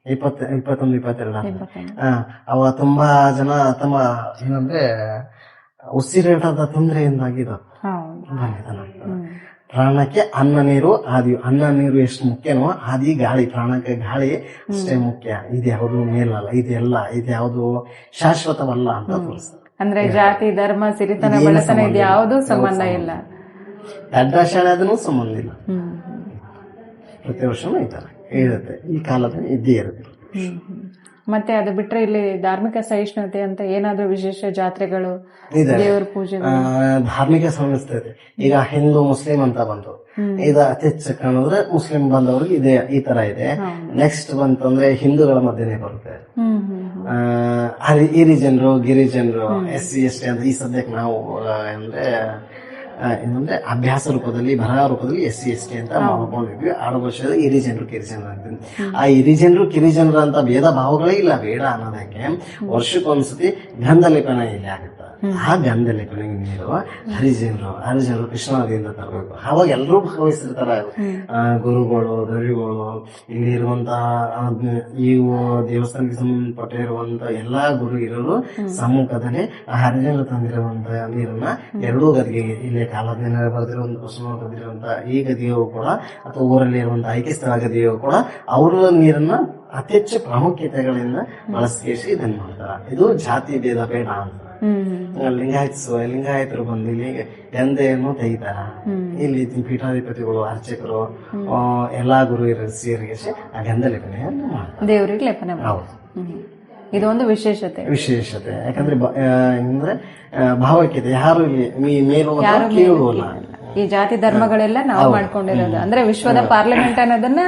C: ಇಪ್ಪತ್ತ ಇಪ್ಪತ್ತೊಂದು ಇಪ್ಪತ್ತೆರಡು. ಅವ ತುಂಬಾ ಜನ ತಮ್ಮ ಏನಂದ್ರೆ ಉಸಿರಾಟದ
B: ಹ್ಮ್.
C: ಪ್ರಾಣಕ್ಕೆ ಅನ್ನ ನೀರು ಆದಿ ಅನ್ನ ನೀರು ಎಷ್ಟು ಮುಖ್ಯನೋ ಆದಿ ಗಾಳಿ ಪ್ರಾಣಕ್ಕೆ ಗಾಳಿ ಅಷ್ಟೇ ಮುಖ್ಯ. ಇದು ಯಾವುದು ಮೇಲಲ್ಲ ಇದೆಲ್ಲ ಇದು ಯಾವುದು ಶಾಶ್ವತವಲ್ಲ ಅಂತ
B: ಅಂದ್ರೆ ಜಾತಿ ಧರ್ಮ ಸಿರಿತನ ಬಡತನ ಇದು ಯಾವುದು ಸಂಬಂಧ ಇಲ್ಲ.
C: ದಡ್ಡ ಅದನ್ನು ಸಂಬಂಧ ಇಲ್ಲ. ಪ್ರತಿ ವರ್ಷನೂ ಈ ತರ ಇರುತ್ತೆ. ಈ ಕಾಲದಲ್ಲಿ ಇದ್ದೇ ಇರುತ್ತೆ.
B: ಮತ್ತೆ ಅದು ಬಿಟ್ರೆ ಇಲ್ಲಿ ಧಾರ್ಮಿಕ ಸಹಿಷ್ಣುತೆ ಅಂತ ಏನಾದ್ರೂ ವಿಶೇಷ ಜಾತ್ರೆಗಳು. ದೇವರ ಪೂಜೆ
C: ಧಾರ್ಮಿಕ ಸಂಸ್ಥೆ ಈಗ ಹಿಂದೂ ಮುಸ್ಲಿಂ ಅಂತ ಬಂತು. ಇದು ಅತಿ ಹೆಚ್ಚು ಕಾಣಿದ್ರೆ ಮುಸ್ಲಿಂ ಬಂದವರಿಗೆ ಇದೆ ಈ ತರ ಇದೆ. ನೆಕ್ಸ್ಟ್ ಬಂತಂದ್ರೆ ಹಿಂದೂಗಳ ಮಧ್ಯೆನೆ ಬರುತ್ತೆ. ಹರಿ- ಹಿರಿಜನರು ಗಿರಿಜನರು ಎಸ್ ಸಿ ಎಸ್ ಟಿ ಅಂತ ಈ ಸದ್ಯಕ್ಕೆ ನಾವು ಅಂದ್ರೆ ಏನಂದ್ರೆ ಅಭ್ಯಾಸ ರೂಪದಲ್ಲಿ ಬರಹ ರೂಪದಲ್ಲಿ ಎಸ್ ಸಿ ಎಸ್ ಟಿ ಅಂತ ಮಾಡ್ಕೊಂಡಿದ್ವಿ ಆರು ವರ್ಷದ ಹಿರಿಜನರು ಕಿರಿಜನರು ಅಂತ. ಆ ಹಿರಿಜನರು ಕಿರಿಜನರು ಅಂತ ಭೇದ ಭಾವಗಳೇ ಇಲ್ಲ ಬೇಡ ಅನ್ನೋದಕ್ಕೆ ವರ್ಷಕ್ಕೊಂದ್ಸತಿ ಗಂಧ ಲೇಪನ ಇಲ್ಲಿ ಆಗುತ್ತೆ. ಆ ಗಂಧದಲ್ಲಿ ಕೊನೆಗೆ ನೀರು ಹರಿಜನರು ಹರಿಜನರು ಕೃಷ್ಣಾದಿಯಿಂದ ತರಬೇಕು. ಅವಾಗ ಎಲ್ಲರೂ ಭಾಗವಹಿಸಿರ್ತಾರ ಗುರುಗಳು ದರಿಗಳು ಇಲ್ಲಿ ಇರುವಂತಹ ಈ ದೇವಸ್ಥಾನಕ್ಕೆ ಸಂಬಂಧಪಟ್ಟ ಇರುವಂತ ಎಲ್ಲಾ ಗುರು ಇರೋರು ಸಮ್ಮುಖದಲ್ಲಿ ಆ ಹರಿಜನರು ತಂದಿರುವಂತ ನೀರನ್ನ ಎರಡೂ ಗದಿಗೆ ಇಲ್ಲಿ ಕಾಲದಿಂದ ಬರೆದಿರುವಂತ ಬಸವ ಬರೆದಿರುವಂತ ಈ ಗದಿಯು ಕೂಡ ಅಥವಾ ಊರಲ್ಲಿ ಇರುವಂತ ಐಕ್ಯ ಸ್ಥಳ ಗದಿಯು ಕೂಡ ಅವರ ನೀರನ್ನ ಅತಿ ಹೆಚ್ಚು ಪ್ರಾಮುಖ್ಯತೆಗಳಿಂದ ಬಳಸ್ಕೇಸಿ ಇದನ್ನ ಮಾಡ್ತಾರ. ಇದು ಜಾತಿ ಭೇದ ಬೇಡ ಅಂತ. ಲಿಂಗಾಯತ್ಸು ಲಿಂಗಾಯತರು ಬಂದು ಇಲ್ಲಿ ಎಂದೆಯನ್ನು ತೆಗಿತಾರ. ಇಲ್ಲಿ ಪೀಠಾಧಿಪತಿಗಳು ಅರ್ಚಕರು ಎಲ್ಲಾ ಗುರು ಸೇರಿಗೆ ಸೇರಿಸಿ ಆ ಗಂಧ ಲೇಪನೆಯನ್ನು ಮಾಡ್ತಾರೆ.
B: ದೇವ್ರಿಗೆ ಲೇಪನೆ
C: ಹೌದು.
B: ಇದೊಂದು ವಿಶೇಷತೆ.
C: ವಿಶೇಷತೆ. ಯಾಕಂದ್ರೆ ಅಂದ್ರೆ ಭಾವಕ್ಕಿದೆ. ಭಾವೈಕ್ಯತೆ ಯಾರು ಇಲ್ಲಿ ಮೇಲು ಕೇಳುವಲ್ಲ
B: ಈ ಜಾತಿ ಧರ್ಮಗಳೆಲ್ಲ ನಾವು ಮಾಡ್ಕೊಂಡಿರೋದು. ಅಂದ್ರೆ ವಿಶ್ವದ ಪಾರ್ಲಿಮೆಂಟ್ ಅನ್ನೋದನ್ನ.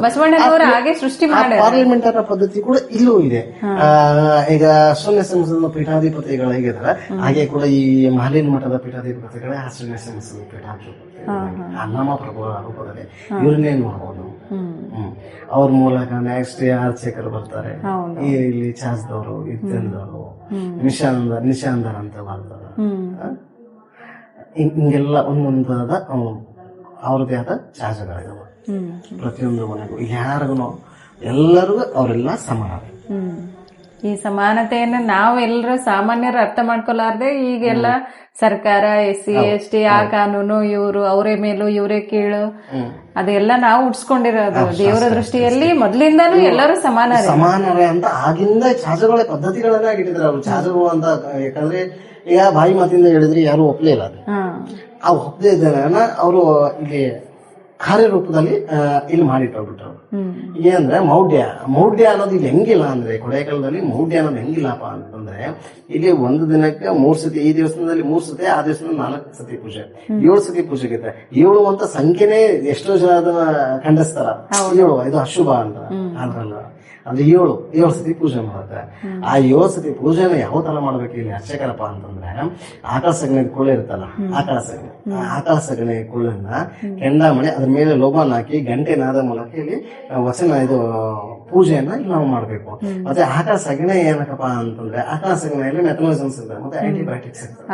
B: ಬಸವಣ್ಣನವರು ಹಾಗೆ ಸೃಷ್ಟಿ ಮಾಡಿ
C: ಪಾರ್ಲಿಮೆಂಟ್ ಪದ್ಧತಿ ಕೂಡ ಇಲ್ಲೂ ಇದೆ. ಈಗ ಶೂನ್ಯ ಸಂಸದ ಪೀಠಾಧಿಪತಿಗಳು ಹೇಗಿದ್ದಾರೆ? ಹಾಗೆ ಕೂಡ ಈ ಮಹಲಿನ ಮಠದ ಪೀಠಾಧಿಪತಿಗಳೇ ಆ ಶೂನ್ಯ ಸಂಸದ ಪೀಠಾಧಿಪತಿ ನೋಡಬಹುದು ರೂಪದಲ್ಲಿ. ಇವ್ರನ್ನೇ ನೋಡ್ಬೋದು. ಹ್ಮ್. ಅವ್ರ ಮೂಲಕ ನೆಕ್ಸ್ಟ್ ಅರ್ಚಕರು ಬರ್ತಾರೆ. ಈ ಇಲ್ಲಿ ಚಾಸ್ದವರು ಇದ್ದವರು ನಿಶಾಂದ ನಿಶಾಂದರ್ ಅಂತ ಬರ್ತಾರೆ. ಹಿಂಗೆಲ್ಲ ಒಂದೊಂದಾದ ಅವ್ರದೇ ಅವ್ರದ್ದೇ ಆದ ಚಾರ್ಜ್ಗಳಿದಾವೆ ಪ್ರತಿಯೊಂದು ಮನೆಗೂ ಯಾರಿಗೂ ಎಲ್ಲರಿಗೂ ಅವರೆಲ್ಲ ಸಮಾನ.
B: ಈ ಸಮಾನತೆಯನ್ನ ನಾವೆಲ್ಲರೂ ಸಾಮಾನ್ಯರು ಅರ್ಥ ಮಾಡ್ಕೊಲಾರ್ದೆ ಈಗೆಲ್ಲ ಸರ್ಕಾರ ಎಸ್ ಸಿ ಎಸ್ ಟಿ ಆ ಕಾನೂನು ಇವರು ಅವರೇ ಮೇಲು ಇವರೇ ಕೀಳು ಅದೆಲ್ಲ ನಾವು ಉಡ್ಸ್ಕೊಂಡಿರೋದು ದೇವರ ದೃಷ್ಟಿಯಲ್ಲಿ ಮೊದ್ಲಿಂದಾನು ಎಲ್ಲರೂ ಸಮಾನ
C: ಸಮಾನರೇ ಅಂತ ಆಗಿಂದ ಚಾಜಗಳ ಪದ್ಧತಿಗಳನ್ನ ಇಟ್ಟಿದ್ರು ಅವ್ರು. ಅಂತ ಯಾಕಂದ್ರೆ ಈಗ ಬಾಯಿ ಮಾತಿಂದ ಹೇಳಿದ್ರೆ ಯಾರು ಒಪ್ಲೇ ಇಲ್ಲ ಅದು. ಆ ಒಪ್ಪದೇ ಇದ್ದಾರೆ ಅವರು ಇಲ್ಲಿ ಕಾರ್ಯರೂಪದಲ್ಲಿ ಇಲ್ಲಿ ಮಾಡಿಟ್ಟೋಗ್ಬಿಟ್ರು ಏನಂದ್ರೆ ಮೌಢ್ಯ. ಮೌಢ್ಯ ಅನ್ನೋದು ಇಲ್ಲಿ ಹೆಂಗಿಲ್ಲ ಅಂದ್ರೆ ಕೊಡೈಕಲ್ದಲ್ಲಿ ಮೌಢ್ಯ ಅನ್ನೋದು ಹೆಂಗಿಲ್ಲಪ್ಪ ಅಂತಂದ್ರೆ ಇಲ್ಲಿ ಒಂದು ದಿನಕ್ಕೆ ಮೂರ್ ಸತಿ ಈ ದಿವಸದಲ್ಲಿ ಮೂರ್ ಸತಿ ಆ ದಿವಸದಲ್ಲಿ ನಾಲ್ಕು ಸತಿ ಪೂಜೆ. ಏಳು ಸತಿ ಪೂಜೆ ಇರುತ್ತೆ ಏಳು ಅಂತ ಸಂಖ್ಯೆನೇ ಎಷ್ಟೋ ಜನ ಅದನ್ನ ಖಂಡಿಸ್ತಾರ. ಏಳು ಇದು ಅಶುಭ ಅಂತ. ಅದ್ರಲ್ಲ. ಅಂದ್ರೆ ಏಳು ಏಳು ಸತಿ ಪೂಜೆ ಮಾಡುತ್ತೆ. ಆ ಏಳು ಸತಿ ಪೂಜೆನ ಯಾವ ತರ ಮಾಡ್ಬೇಕು ಇಲ್ಲಿ ಅರ್ಚಕರಪ್ಪ ಅಂತಂದ್ರೆ ಆಕಳ ಸಗಣಿ ಕುಳ್ಳ ಇರುತ್ತಲ್ಲ ಆಕಳ ಸಗಣಿ. ಆ ಆಕಳ ಸಗಣಿ ಕುಳ್ಳನ್ನ ಕೆಂಡ ಮಾಡಿ ಅದ್ರ ಮೇಲೆ ಲೋಬನ್ ಹಾಕಿ ಗಂಟೆ ನಾದ ಮೂಲಕ ಇಲ್ಲಿ ವಸನ ಇದು ಪೂಜೆಯನ್ನ ಇಲ್ಲಿ ನಾವು ಮಾಡಬೇಕು. ಮತ್ತೆ ಆಕಳ ಸಗಣಿ ಏನಕ್ಕಪ್ಪ ಅಂತಂದ್ರೆ ಆಕಳ ಸಗಣಿಯಲ್ಲಿ ಮೆಟನಾಲಿಸಮ್ಸ್ ಇರುತ್ತೆ ಮತ್ತೆ ಆಂಟಿಬಯೋಟಿಕ್ಸ್ ಇರುತ್ತೆ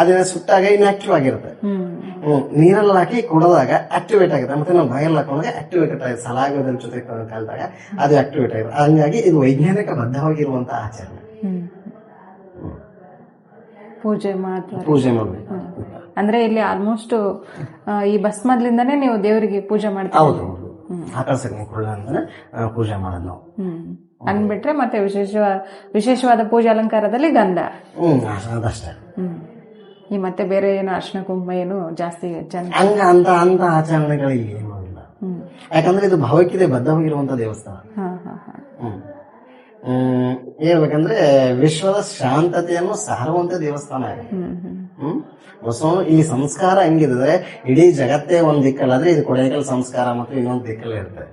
C: ಅದನ್ನ ಸುಟ್ಟಾಗ ಇನ್ಆಕ್ಟಿವ್ ಆಗಿರುತ್ತೆ. ನೀರಲ್ಲಿ ಹಾಕಿ ಕೊಡದಾಗ ಆಕ್ಟಿವೇಟ್ ಆಗುತ್ತೆ ಮತ್ತೆ ನಾವು ಬಾಯಲ್ಲಿ ಹಾಕೊಂಡಾಗ ಆಕ್ಟಿವೇಟೆಡ್ ಆಗಿದೆ ಸಲಾಗದ ಜೊತೆ ಕಾಲದಾಗ ಅದು ಆಕ್ಟಿವೇಟ್ ಆಗಿದೆ ಹಂಗಾಗಿ ಇದು ವೈಜ್ಞಾನಿಕ ಬದ್ಧವಾಗಿರುವಂತಹ ಆಚರಣೆ
B: ಪೂಜೆ ಮಾಡ್ತಾರೆ
C: ಪೂಜೆ ಮಾಡಬೇಕು.
B: ಅಂದ್ರೆ ಇಲ್ಲಿ ಆಲ್ಮೋಸ್ಟ್ ಈ ಬಸ್ ಮೊದ್ಲಿಂದಾನೇ ನೀವು ದೇವರಿಗೆ ಪೂಜೆ ಮಾಡ್ತೀವಿ
C: ಹೌದು ಹೌದು ಆಕಳ ಸಗಣಿ ಕುಳ್ಳ ಅಂದ್ರೆ ಪೂಜೆ ಮಾಡೋದು ನಾವು.
B: ಹ್ಮ್. ಅಂದ್ಬಿಟ್ರೆ ಮತ್ತೆ ವಿಶೇಷ ವಿಶೇಷವಾದ ಪೂಜೆ ಅಲಂಕಾರದಲ್ಲಿ ಗಂಧ.
C: ಹ್ಮ್ ಅದಷ್ಟೇ.
B: ಈ ಮತ್ತೆ ಬೇರೆ ಏನು ಅರ್ಶನ ಕುಂಕುಮ ಏನು ಜಾಸ್ತಿ
C: ಹಂಗ ಅಂತ ಅಂತ ಆಚರಣೆಗಳಿಗೆ ಏನು ಇಲ್ಲ. ಯಾಕಂದ್ರೆ ಇದು ಭಾವಕ್ಕಿದೆ ಬದ್ಧವಾಗಿರುವಂತ ದೇವಸ್ಥಾನ. ಹೇಳ್ಬೇಕಂದ್ರೆ ವಿಶ್ವದ ಶಾಂತತೆಯನ್ನು ಸಾರುವಂತ ದೇವಸ್ಥಾನ ಇದೆ
B: ಹ್ಮ್? ಹ್ಮ್
C: ಈ ಸಂಸ್ಕಾರ ಹೆಂಗಿದ್ರೆ ಇಡೀ ಜಗತ್ತೇ ಒಂದ್ ದಿಕ್ಕಲ್ಲಾದ್ರೆ ಇದು ಕೊಡೈಕಲ್ ಸಂಸ್ಕಾರ ಮತ್ತು ಇನ್ನೊಂದ್ ದಿಕ್ಕಲ್ಲಿ ಇರುತ್ತೆ.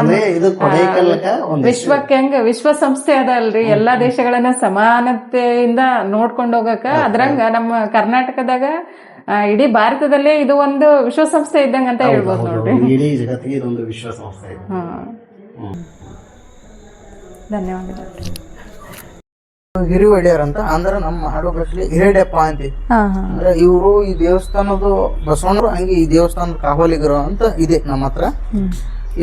B: ಅಂದ್ರೆ
C: ಇದು ಕೊಡೈಕಲ್ಕ ಒಂದ್
B: ವಿಶ್ವಕ್ಕೆ ಹೆಂಗ ವಿಶ್ವಸಂಸ್ಥೆ ಅದ ಅಲ್ರಿ ಎಲ್ಲಾ ದೇಶಗಳನ್ನ ಸಮಾನತೆಯಿಂದ ನೋಡ್ಕೊಂಡು ಹೋಗಕ ಅದ್ರಂಗ ನಮ್ಮ ಕರ್ನಾಟಕದಾಗ ಇಡೀ ಭಾರತದಲ್ಲೇ ಇದು ಒಂದು ವಿಶ್ವಸಂಸ್ಥೆ ಇದ್ದಂಗ ಅಂತ ಹೇಳ್ಬೋದು ನೋಡ್ರಿ.
C: ಇಡೀ ಜಗತ್ತಿಗೆ ಇದೊಂದು ವಿಶ್ವಸಂಸ್ಥೆ ಇದೆ
B: ಹಾ
G: ಒಡೆಯರ್ ಅಂತ ಅಂದ್ರೆ ನಮ್ಮ ಹಾಡುಗಳಲ್ಲಿ ಹಿರೇಡೆಪ್ಪ ಅಂತ. ಅಂದ್ರೆ ಇವರು ಈ ದೇವಸ್ಥಾನದ ಬಸವಣ್ಣರು ಹಂಗೆ ಈ ದೇವಸ್ಥಾನದ ಕಾವಲಿಗರು ಅಂತ ಇದೆ ನಮ್ಮ ಹತ್ರ.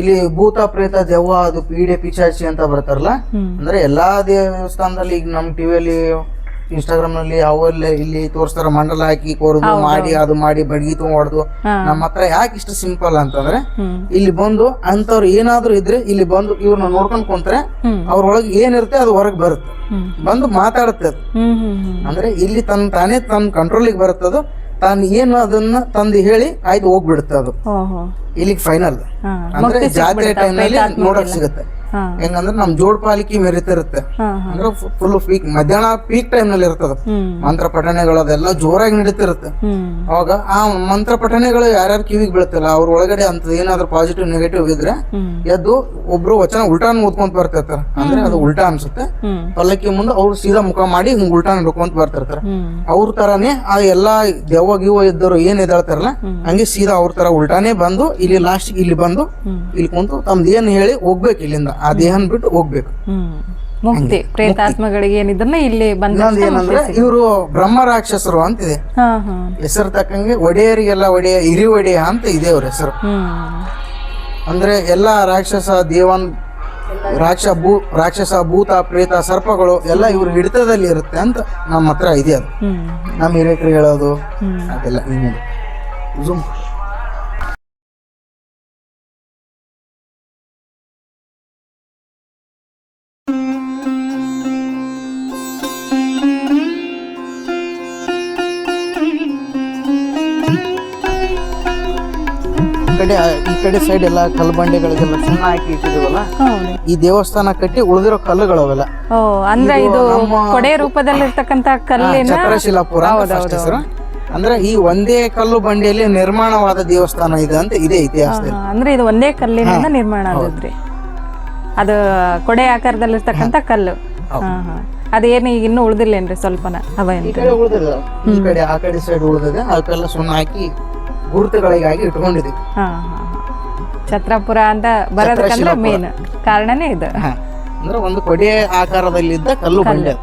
G: ಇಲ್ಲಿ ಭೂತ ಪ್ರೇತ ದೆವ್ವ ಅದು ಪೀಡೆ ಪಿಚಾಚಿ ಅಂತ ಬರ್ತಾರಲ್ಲ. ಅಂದ್ರೆ ಎಲ್ಲಾ ದೇವಸ್ಥಾನದಲ್ಲಿ ಈಗ ನಮ್ಮ ಟಿವಿಯಲ್ಲಿ ಇನ್ಸ್ಟಾಗ್ರಾಮ್ನಲ್ಲಿ ಅವೆಲ್ಲ ಇಲ್ಲಿ ತೋರಿಸ್ತಾರ ಮಂಡಲ ಹಾಕಿ ಕೊರದು ಮಾಡಿ ಅದು ಮಾಡಿ ಬಡ್ಗಿ ಹೊಡೆದು ನಮ್ಮ ಹತ್ರ ಯಾಕೆ ಇಷ್ಟು ಸಿಂಪಲ್ ಅಂತಂದ್ರೆ ಇಲ್ಲಿ ಬಂದು ಅಂತವ್ರು ಏನಾದ್ರು ಇದ್ರೆ ಇಲ್ಲಿ ಬಂದು ಇವ್ರನ್ನ ನೋಡ್ಕೊಂಡ್ ಕುಂತ್ರೆ ಅವ್ರೊಳಗೆ ಏನಿರುತ್ತೆ ಅದು ಹೊರಗೆ ಬರುತ್ತೆ. ಬಂದು ಮಾತಾಡುತ್ತೆ ಅದು. ಅಂದ್ರೆ ಇಲ್ಲಿ ತನ್ನ ತಾನೇ ತನ್ನ ಕಂಟ್ರೋಲಿಗೆ ಬರುತ್ತದು ತಾನು ಏನು ಅದನ್ನ ತಂದು ಹೇಳಿ ಆಯ್ತು ಹೋಗ್ಬಿಡುತ್ತೆ ಅದು.
B: ಇಲ್ಲಿ
G: ಇಲ್ಲಿಗೆ ಫೈನಲ್ ಅಂದ್ರೆ ಜಾತ್ರೆ ಟೈಮ್ನಲ್ಲಿ ನೋಡಕ್ ಸಿಗುತ್ತೆ. ಹೆಂಗಂದ್ರೆ ನಮ್ ಜೋಡ್ ಪಾಲಿಕೆ ಮೆರಿತಿರುತ್ತೆ. ಅಂದ್ರೆ ಫುಲ್ ಪೀಕ್ ಮಧ್ಯಾಹ್ನ ಪೀಕ್ ಟೈಮ್ನಲ್ಲಿ ಇರ್ತದ. ಮಂತ್ರ ಪಠಣೆಗಳು ಅದೆಲ್ಲ ಜೋರಾಗಿ ನಡೀತಿರುತ್ತೆ. ಅವಾಗ ಆ ಮಂತ್ರ ಪಠಣೆಗಳು ಯಾರ್ಯಾರು ಕಿವಿಗೆ ಬೀಳ್ತಿಲ್ಲ ಅವ್ರ ಒಳಗಡೆ ಅಂತ ಏನಾದ್ರು ಪಾಸಿಟಿವ್ ನೆಗೆಟಿವ್ ಇದ್ರೆ ಎದ್ದು ಒಬ್ರು ವಚನ ಉಲ್ಟಾನ್ ಓದ್ಕೊಂತ ಬರ್ತಿರ್ತಾರ. ಅಂದ್ರೆ ಅದು ಉಲ್ಟಾ ಅನ್ಸುತ್ತೆ. ಪಲ್ಲಕ್ಕಿ ಮುಂದೆ ಅವ್ರು ಸೀದಾ ಮುಖ ಮಾಡಿ ಹಿಂಗ್ ಉಲ್ಟಾ ನೋಡ್ಕೊಂತ ಬರ್ತಿರ್ತಾರ. ಅವ್ರ ತರಾನೇ ಆ ಎಲ್ಲಾ ದೆವ್ವ ಗಿವ ಇದ್ದರು ಏನ್ ಎದಾಳ್ತಾರಲ್ಲ ಹಂಗೆ ಸೀದಾ ಅವ್ರ ತರ ಉಲ್ಟಾನೇ ಬಂದು ಇಲ್ಲಿ ಲಾಸ್ಟ್ ಇಲ್ಲಿ ಬಂದು ಇಲ್ಲಿ ಕುಂತು ತಮ್ದು ಏನ್ ಹೇಳಿ ಹೋಗ್ಬೇಕು ಇಲ್ಲಿಂದ. ಆ ದೇಹನ್ ಬಿಟ್ಟು ಹೋಗ್ಬೇಕು.
B: ಮುಕ್ತಿ ಪ್ರೇತಾತ್ಮಗಳಿಗೆ ಏನಿದ್ದನ್ನ ಇಲ್ಲಿ ಬಂದ
G: ಏನಂದ್ರೆ ಇವರು ಬ್ರಹ್ಮ ರಾಕ್ಷಸರು ಅಂತಿದೆ.
B: ಹಾ ಹಾ.
G: ಹೆಸರು ತಕ್ಕಂಗೆ ಒಡೆಯರಿಗೆಲ್ಲ ಒಡೆಯ ಇರಿ ಒಡೆಯ ಅಂತ ಇದೆ ಅವ್ರ ಹೆಸರು. ಅಂದ್ರೆ ಎಲ್ಲ ರಾಕ್ಷಸ ದೇವನ್ ರಾಕ್ಷ ಭೂ ರಾಕ್ಷಸ ಭೂತ ಪ್ರೇತ ಸರ್ಪಗಳು ಎಲ್ಲ ಇವ್ರ ಹಿಡಿತದಲ್ಲಿ ಇರುತ್ತೆ ಅಂತ ನಮ್ಮ ಹತ್ರ ಇದೆ ಅದು. ನಮ್ಮ ಹಿರಿಯರು ಹೇಳೋದು ಅದೆಲ್ಲ ಕಡೆ ಈ ಕಡೆ ಸೈಡ್ ಎಲ್ಲ ಕಲ್ಲು ಬಂಡೆಗಳಿಗೆಲ್ಲ ಸುಣ್ಣ ಹಾಕಿ ಇಟ್ಟಿದೀವಲ್ಲ? ಈ ದೇವಸ್ಥಾನ ಕಟ್ಟಿ ಉಳಿದಿರೋ ಕಲ್ಲುಗಳು ಅವೆಲ್ಲ
B: ಓ ಅಂದ್ರೆ
G: ಇದು
B: ಕೊಡೆ ರೂಪದಲ್ಲಿರ್ತಕ್ಕಂತ ಕಲ್ಲಿನ
G: ಚಕ್ರಶಿಲಾಪುರ ಹೆಸರು. ಅಂದ್ರೆ ಈ ಒಂದೇ ಕಲ್ಲು ಬಂಡೆಯಲ್ಲಿ ನಿರ್ಮಾಣವಾದ ದೇವಸ್ಥಾನ ಇದೆ ಅಂತ ಇದೆ
B: ಇತಿಹಾಸ ಅಂದ್ರೆ ಇದು ಒಂದೇ ಕಲ್ಲಿನಿಂದ ನಿರ್ಮಾಣ ಆದದ್ರಿ. ಅದು ಕೊಡೆ ಆಕಾರದಲ್ಲಿರ್ತಕ್ಕಂತ ಕಲ್ಲು. ಅದೇನು ಈಗ ಇನ್ನೂ ಉಳ್ದಿಲ್ಲೇನ್ರಿ ಸ್ವಲ್ಪನ ಅವ ಏನ್ರಿ
G: ಉಳಿದಿದೆ. ಈ ಕಡೆ ಆ ಕಡೆ ಸೈಡ್ ಉಳಿದಿದೆ. ಅದಕ್ಕೆಲ್ಲ ಸುಣ್ಣ ಹಾಕಿ ಗುರುತುಗಳಿಗಾಗಿ ಇಟ್ಕೊಂಡಿದ್ದೀವಿ
B: ಹಾ ಹಾ ಹಾ. ಛತ್ರಪುರ ಅಂತ ಬರೋದಕ್ಕಂದ್ರೆ ಮೇನ್ ಕಾರಣನೇ ಇದು
G: ಹಾ. ಅಂದ್ರೆ ಒಂದು ಕೊಡೆ ಆಕಾರದಲ್ಲಿದ್ದ ಕಲ್ಲು ಬಂಡೆ ಅದು.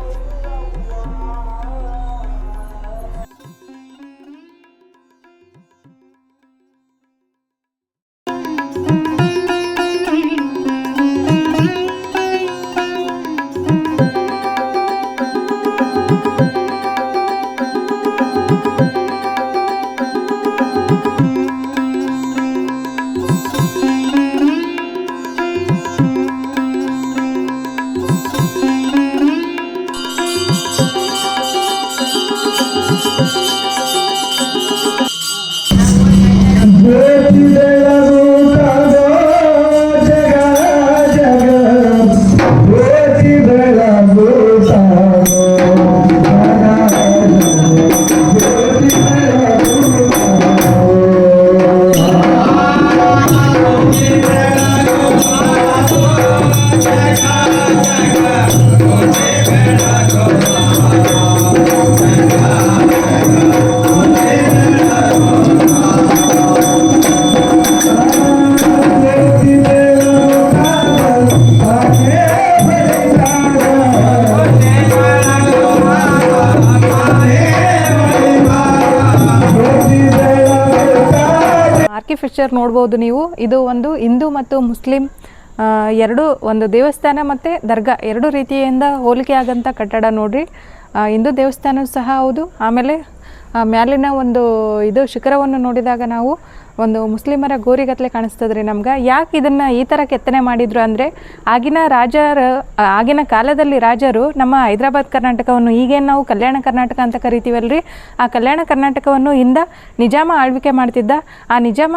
B: ಆರ್ಕಿಫಿಷರ್ ನೋಡ್ಬೋದು ನೀವು. ಇದು ಒಂದು ಹಿಂದೂ ಮತ್ತು ಮುಸ್ಲಿಂ ಎರಡು ಒಂದು ದೇವಸ್ಥಾನ ಮತ್ತು ದರ್ಗಾ, ಎರಡು ರೀತಿಯಿಂದ ಹೋಲಿಕೆ ಆಗಂಥ ಕಟ್ಟಡ ನೋಡ್ರಿ. ಹಿಂದೂ ದೇವಸ್ಥಾನ ಸಹ ಹೌದು. ಆಮೇಲೆ ಮ್ಯಾಲಿನ ಒಂದು ಇದು ಶಿಖರವನ್ನು ನೋಡಿದಾಗ ನಾವು ಒಂದು ಮುಸ್ಲಿಮರ ಗೋರಿಗತ್ಲೆ ಕಾಣಿಸ್ತದ್ರಿ ನಮ್ಗೆ. ಯಾಕೆ ಇದನ್ನು ಈ ಥರ ಕೆತ್ತನೆ ಮಾಡಿದ್ರು ಅಂದರೆ ಆಗಿನ ರಾಜರ, ಆಗಿನ ಕಾಲದಲ್ಲಿ ರಾಜರು ನಮ್ಮ ಹೈದರಾಬಾದ್ ಕರ್ನಾಟಕವನ್ನು ಈಗೇನು ನಾವು ಕಲ್ಯಾಣ ಕರ್ನಾಟಕ ಅಂತ ಕರಿತೀವಲ್ರಿ? ಆ ಕಲ್ಯಾಣ ಕರ್ನಾಟಕವನ್ನು ಇಂದ ನಿಜಾಮ ಆಳ್ವಿಕೆ ಮಾಡ್ತಿದ್ದ ಆ ನಿಜಾಮ,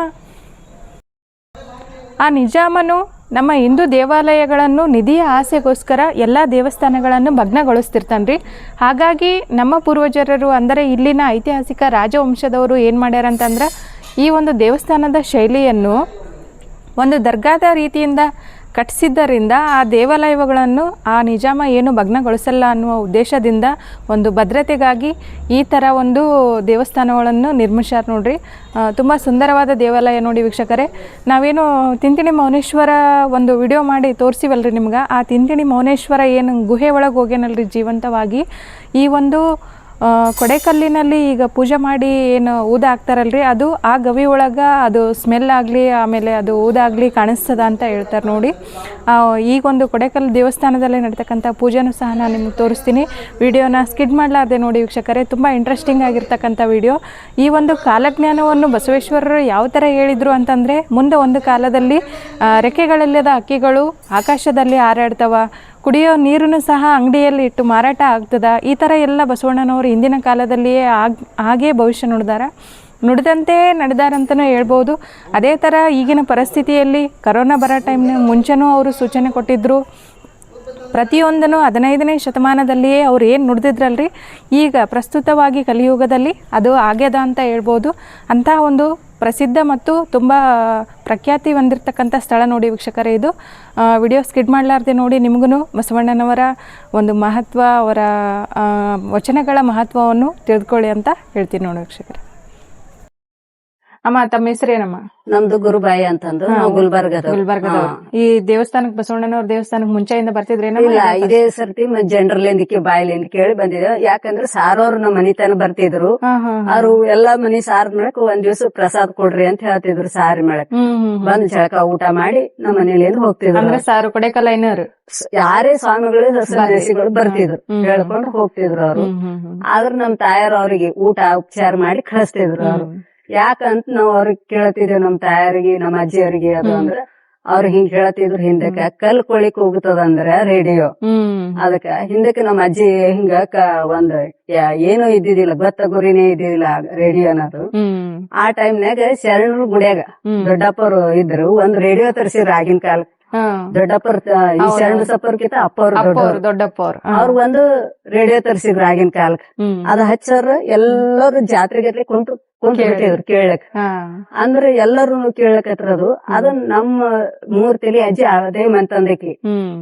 B: ಆ ನಿಜಾಮನು ನಮ್ಮ ಹಿಂದೂ ದೇವಾಲಯಗಳನ್ನು ನಿಧಿಯ ಆಸೆಗೋಸ್ಕರ ಎಲ್ಲ ದೇವಸ್ಥಾನಗಳನ್ನು ಭಗ್ನಗೊಳಿಸ್ತಿರ್ತಾನೆ ರೀ ಹಾಗಾಗಿ ನಮ್ಮ ಪೂರ್ವಜರರು ಅಂದರೆ ಇಲ್ಲಿನ ಐತಿಹಾಸಿಕ ರಾಜವಂಶದವರು ಏನು ಮಾಡ್ಯಾರ ಅಂತಂದ್ರೆ ಈ ಒಂದು ದೇವಸ್ಥಾನದ ಶೈಲಿಯನ್ನು ಒಂದು ದರ್ಗಾದ ರೀತಿಯಿಂದ ಕಟ್ಟಿಸಿದ್ದರಿಂದ ಆ ದೇವಾಲಯಗಳನ್ನು ಆ ನಿಜಾಮ ಏನು ಭಗ್ನಗೊಳಿಸಲ್ಲ ಅನ್ನುವ ಉದ್ದೇಶದಿಂದ ಒಂದು ಭದ್ರತೆಗಾಗಿ ಈ ಥರ ಒಂದು ದೇವಸ್ಥಾನಗಳನ್ನು ನಿರ್ಮಿಸ್ಯಾರ ನೋಡ್ರಿ. ತುಂಬ ಸುಂದರವಾದ ದೇವಾಲಯ ನೋಡಿ ವೀಕ್ಷಕರೇ. ನಾವೇನು ತಿಂತಿಣಿ ಮೌನೇಶ್ವರ ಒಂದು ವಿಡಿಯೋ ಮಾಡಿ ತೋರಿಸಿವಲ್ರಿ ನಿಮ್ಗೆ. ಆ ತಿಂತಿಣಿ ಮೌನೇಶ್ವರ ಏನು ಗುಹೆ ಒಳಗೆ ಹೋಗ್ಯಾನಲ್ರಿ ಜೀವಂತವಾಗಿ. ಈ ಒಂದು ಕೊಡೆಕಲ್ಲಿನಲ್ಲಿ ಈಗ ಪೂಜೆ ಮಾಡಿ ಏನು ಊದ ಹಾಕ್ತಾರಲ್ರಿ? ಅದು ಆ ಗವಿ ಒಳಗೆ ಅದು ಸ್ಮೆಲ್ ಆಗಲಿ, ಆಮೇಲೆ ಅದು ಊದಾಗಲಿ ಕಾಣಿಸ್ತದ ಅಂತ ಹೇಳ್ತಾರೆ ನೋಡಿ. ಈಗೊಂದು ಕೊಡೆಕಲ್ಲು ದೇವಸ್ಥಾನದಲ್ಲಿ ನಡೀತಕ್ಕಂಥ ಪೂಜೆನೂ ಸಹ ನಾನು ನಿಮ್ಗೆ ತೋರಿಸ್ತೀನಿ. ವಿಡಿಯೋನ ಸ್ಕಿಡ್ ಮಾಡಲಾರ್ದೆ ನೋಡಿ ವೀಕ್ಷಕರೇ, ತುಂಬ ಇಂಟ್ರೆಸ್ಟಿಂಗ್ ಆಗಿರ್ತಕ್ಕಂಥ ವಿಡಿಯೋ. ಈ ಒಂದು ಕಾಲಜ್ಞಾನವನ್ನು ಬಸವೇಶ್ವರರು ಯಾವ ಥರ ಹೇಳಿದರು ಅಂತಂದರೆ, ಮುಂದೆ ಒಂದು ಕಾಲದಲ್ಲಿ ರೆಕ್ಕೆಗಳಿಲ್ಲದ ಹಕ್ಕಿಗಳು ಆಕಾಶದಲ್ಲಿ ಹಾರಾಡ್ತವ ಕುಡಿಯೋ ನೀರನ್ನು ಸಹ ಅಂಗಡಿಯಲ್ಲಿ ಇಟ್ಟು ಮಾರಾಟ ಆಗ್ತದ? ಈ ಥರ ಎಲ್ಲ ಬಸವಣ್ಣನವರು ಹಿಂದಿನ ಕಾಲದಲ್ಲಿಯೇ ಆಗ, ಹಾಗೇ ಭವಿಷ್ಯ ನುಡಿದಾರ. ನುಡಿದಂತೆ ನಡೆದಾರಂತಲೂ ಹೇಳ್ಬೋದು. ಅದೇ ಥರ ಈಗಿನ ಪರಿಸ್ಥಿತಿಯಲ್ಲಿ ಕರೋನಾ ಬರೋ ಟೈಮ್ನ ಮುಂಚೆನೂ ಅವರು ಸೂಚನೆ ಕೊಟ್ಟಿದ್ದರು ಪ್ರತಿಯೊಂದನ್ನು ಹದಿನೈದನೇ ಶತಮಾನದಲ್ಲಿಯೇ ಅವ್ರು ಏನು ನುಡಿದಿದ್ರಲ್ರಿ? ಈಗ ಪ್ರಸ್ತುತವಾಗಿ ಕಲಿಯುಗದಲ್ಲಿ ಅದು ಆಗ್ಯದ ಅಂತ ಹೇಳ್ಬೋದು. ಅಂತಹ ಒಂದು ಪ್ರಸಿದ್ಧ ಮತ್ತು ತುಂಬ ಪ್ರಖ್ಯಾತಿ ಹೊಂದಿರತಕ್ಕಂಥ ಸ್ಥಳ ನೋಡಿ ವೀಕ್ಷಕರೇ ಇದು. ವಿಡಿಯೋ ಸ್ಕಿಡ್ ಮಾಡಲಾರ್ದೆ ನೋಡಿ ನಿಮಗೂ ಬಸವಣ್ಣನವರ ಒಂದು ಮಹತ್ವ, ಅವರ ವಚನಗಳ ಮಹತ್ವವನ್ನು ತಿಳಿದುಕೊಳ್ಳಿ ಅಂತ ಹೇಳ್ತೀನಿ ನೋಡಿ ವೀಕ್ಷಕರೇ. ಅಮ್ಮ ತಮ್ಮ ಹೆಸರೇನಮ್ಮ?
A: ನಮ್ದು ಗುರುಬಾಯಿ ಅಂತಂದು ನಾವು ಗುಲ್ಬರ್ಗದ
B: ಗುಲ್ಬರ್ಗದ ಈ ದೇವಸ್ಥಾನಕ್ ಬಸವಣ್ಣನವ್ರ ದೇವಸ್ಥಾನಕ್ ಮುಂಚೆಯಿಂದ ಬರ್ತಿದ್ರೇನಮ್ಮ
A: ಇಲ್ಲ ಇದೇ ಸರ್ತಿ ಜನರಲ್ಲಿಂದಕ್ಕೆ ಬಾಯಿಲಿಂದ ಕೇಳಿ ಬಂದಿದ್ರು ಯಾಕಂದ್ರೆ ಸಾರೋರು ನಮ್ಮ ಮನಿತನ ಬರ್ತಿದ್ರು. ಅವ್ರು ಎಲ್ಲಾ ಮನಿ ಸಾರ್ ಮೇಳಕ್ ಒಂದ್ ದಿವಸ ಪ್ರಸಾದ್ ಕೊಡ್ರಿ ಅಂತ ಹೇಳ್ತಿದ್ರು ಸಾರಿ ಮೇಳಕ್ ಬಂದ್ ಜಳಕ ಊಟ ಮಾಡಿ ನಮ್ಮ ಮನೇಲಿಂದ ಹೋಗ್ತಿದ್ರು
B: ಅಂದ್ರೆ ಸಾರು ಕೊಡೆಕಲ್ಲ ಐನೂರು
A: ಯಾರೇ ಸ್ವಾಮಿಗಳು ಸನ್ಯಾಸಿಗಳು ಬರ್ತಿದ್ರು. ಹೇಳ್ಕೊಂಡು ಹೋಗ್ತಿದ್ರು ಅವ್ರು. ಆದ್ರ ನಮ್ ತಾಯಾರ ಅವ್ರಿಗೆ ಊಟ ಉಪಚಾರ ಮಾಡಿ ಕಳಿಸ್ತಿದ್ರು ಅವ್ರು. ಯಾಕಂತ ನಾವ್ ಅವ್ರಿಗೆ ಕೇಳ್ತಿದ್ವಿ ನಮ್ ತಾಯಾರಿಗೆ ನಮ್ಮ ಅಜ್ಜಿಯರಿಗೆ ಅದು ಅಂದ್ರ ಅವ್ರ ಹಿಂಗ್ ಹೇಳ್ತಿದ್ರು ಹಿಂದಕ್ಕ ಕಲ್ ಕೊಳಿಕ್ ಹೋಗ್ತದಂದ್ರ ರೇಡಿಯೋ. ಅದಕ್ಕ ಹಿಂದಕ್ಕ ನಮ್ಮ ಅಜ್ಜಿ ಹಿಂಗ ಒಂದ್ ಏನು ಇದ್ದಿದಿಲ್ಲ ಭತ್ತ ಗುರಿನೇ ಇದ್ದಿದಿಲ್ಲ ರೇಡಿಯೋ ಅನ್ನೋದು. ಆ ಟೈಮ್ನಾಗ ಶರಣರು ಗುಡಿಯಾಗ ದೊಡ್ಡಪ್ಪರು ಇದ್ರು ಒಂದ್ ರೇಡಿಯೋ ತರಿಸಿದ್ರು ಆಗಿನ ಕಾಲ ದೊಡ್ಡಪ್ಪರ್ ಈ ಶರಣ ಸಪ್ಪರ್ಕಿಂತ ಅಪ್ಪವ್ರು
B: ಅವ್ರು ದೊಡ್ಡಪ್ಪ ಅವ್ರು ಹಾ.
A: ಒಂದು ರೇಡಿಯೋ ತರಿಸಿದ್ರು ಆಗಿನ ಕಾಲಕ್ಕೆ. ಅದ ಹಚ್ಚೋರು ಎಲ್ಲರೂ ಜಾತ್ರೆಗೆ ಕುಂತು ಕುಂಟು ಬಿಟ್ಟಿದ್ರು ಕೇಳಕ್. ಅಂದ್ರೆ ಎಲ್ಲರೂ ಕೇಳಕತ್ರ ಅದು ನಮ್ಮ ಮೂರ್ ತಲಿ ಅಜ್ಜಿ ಅದೇ ಮಂತಂದಕಿ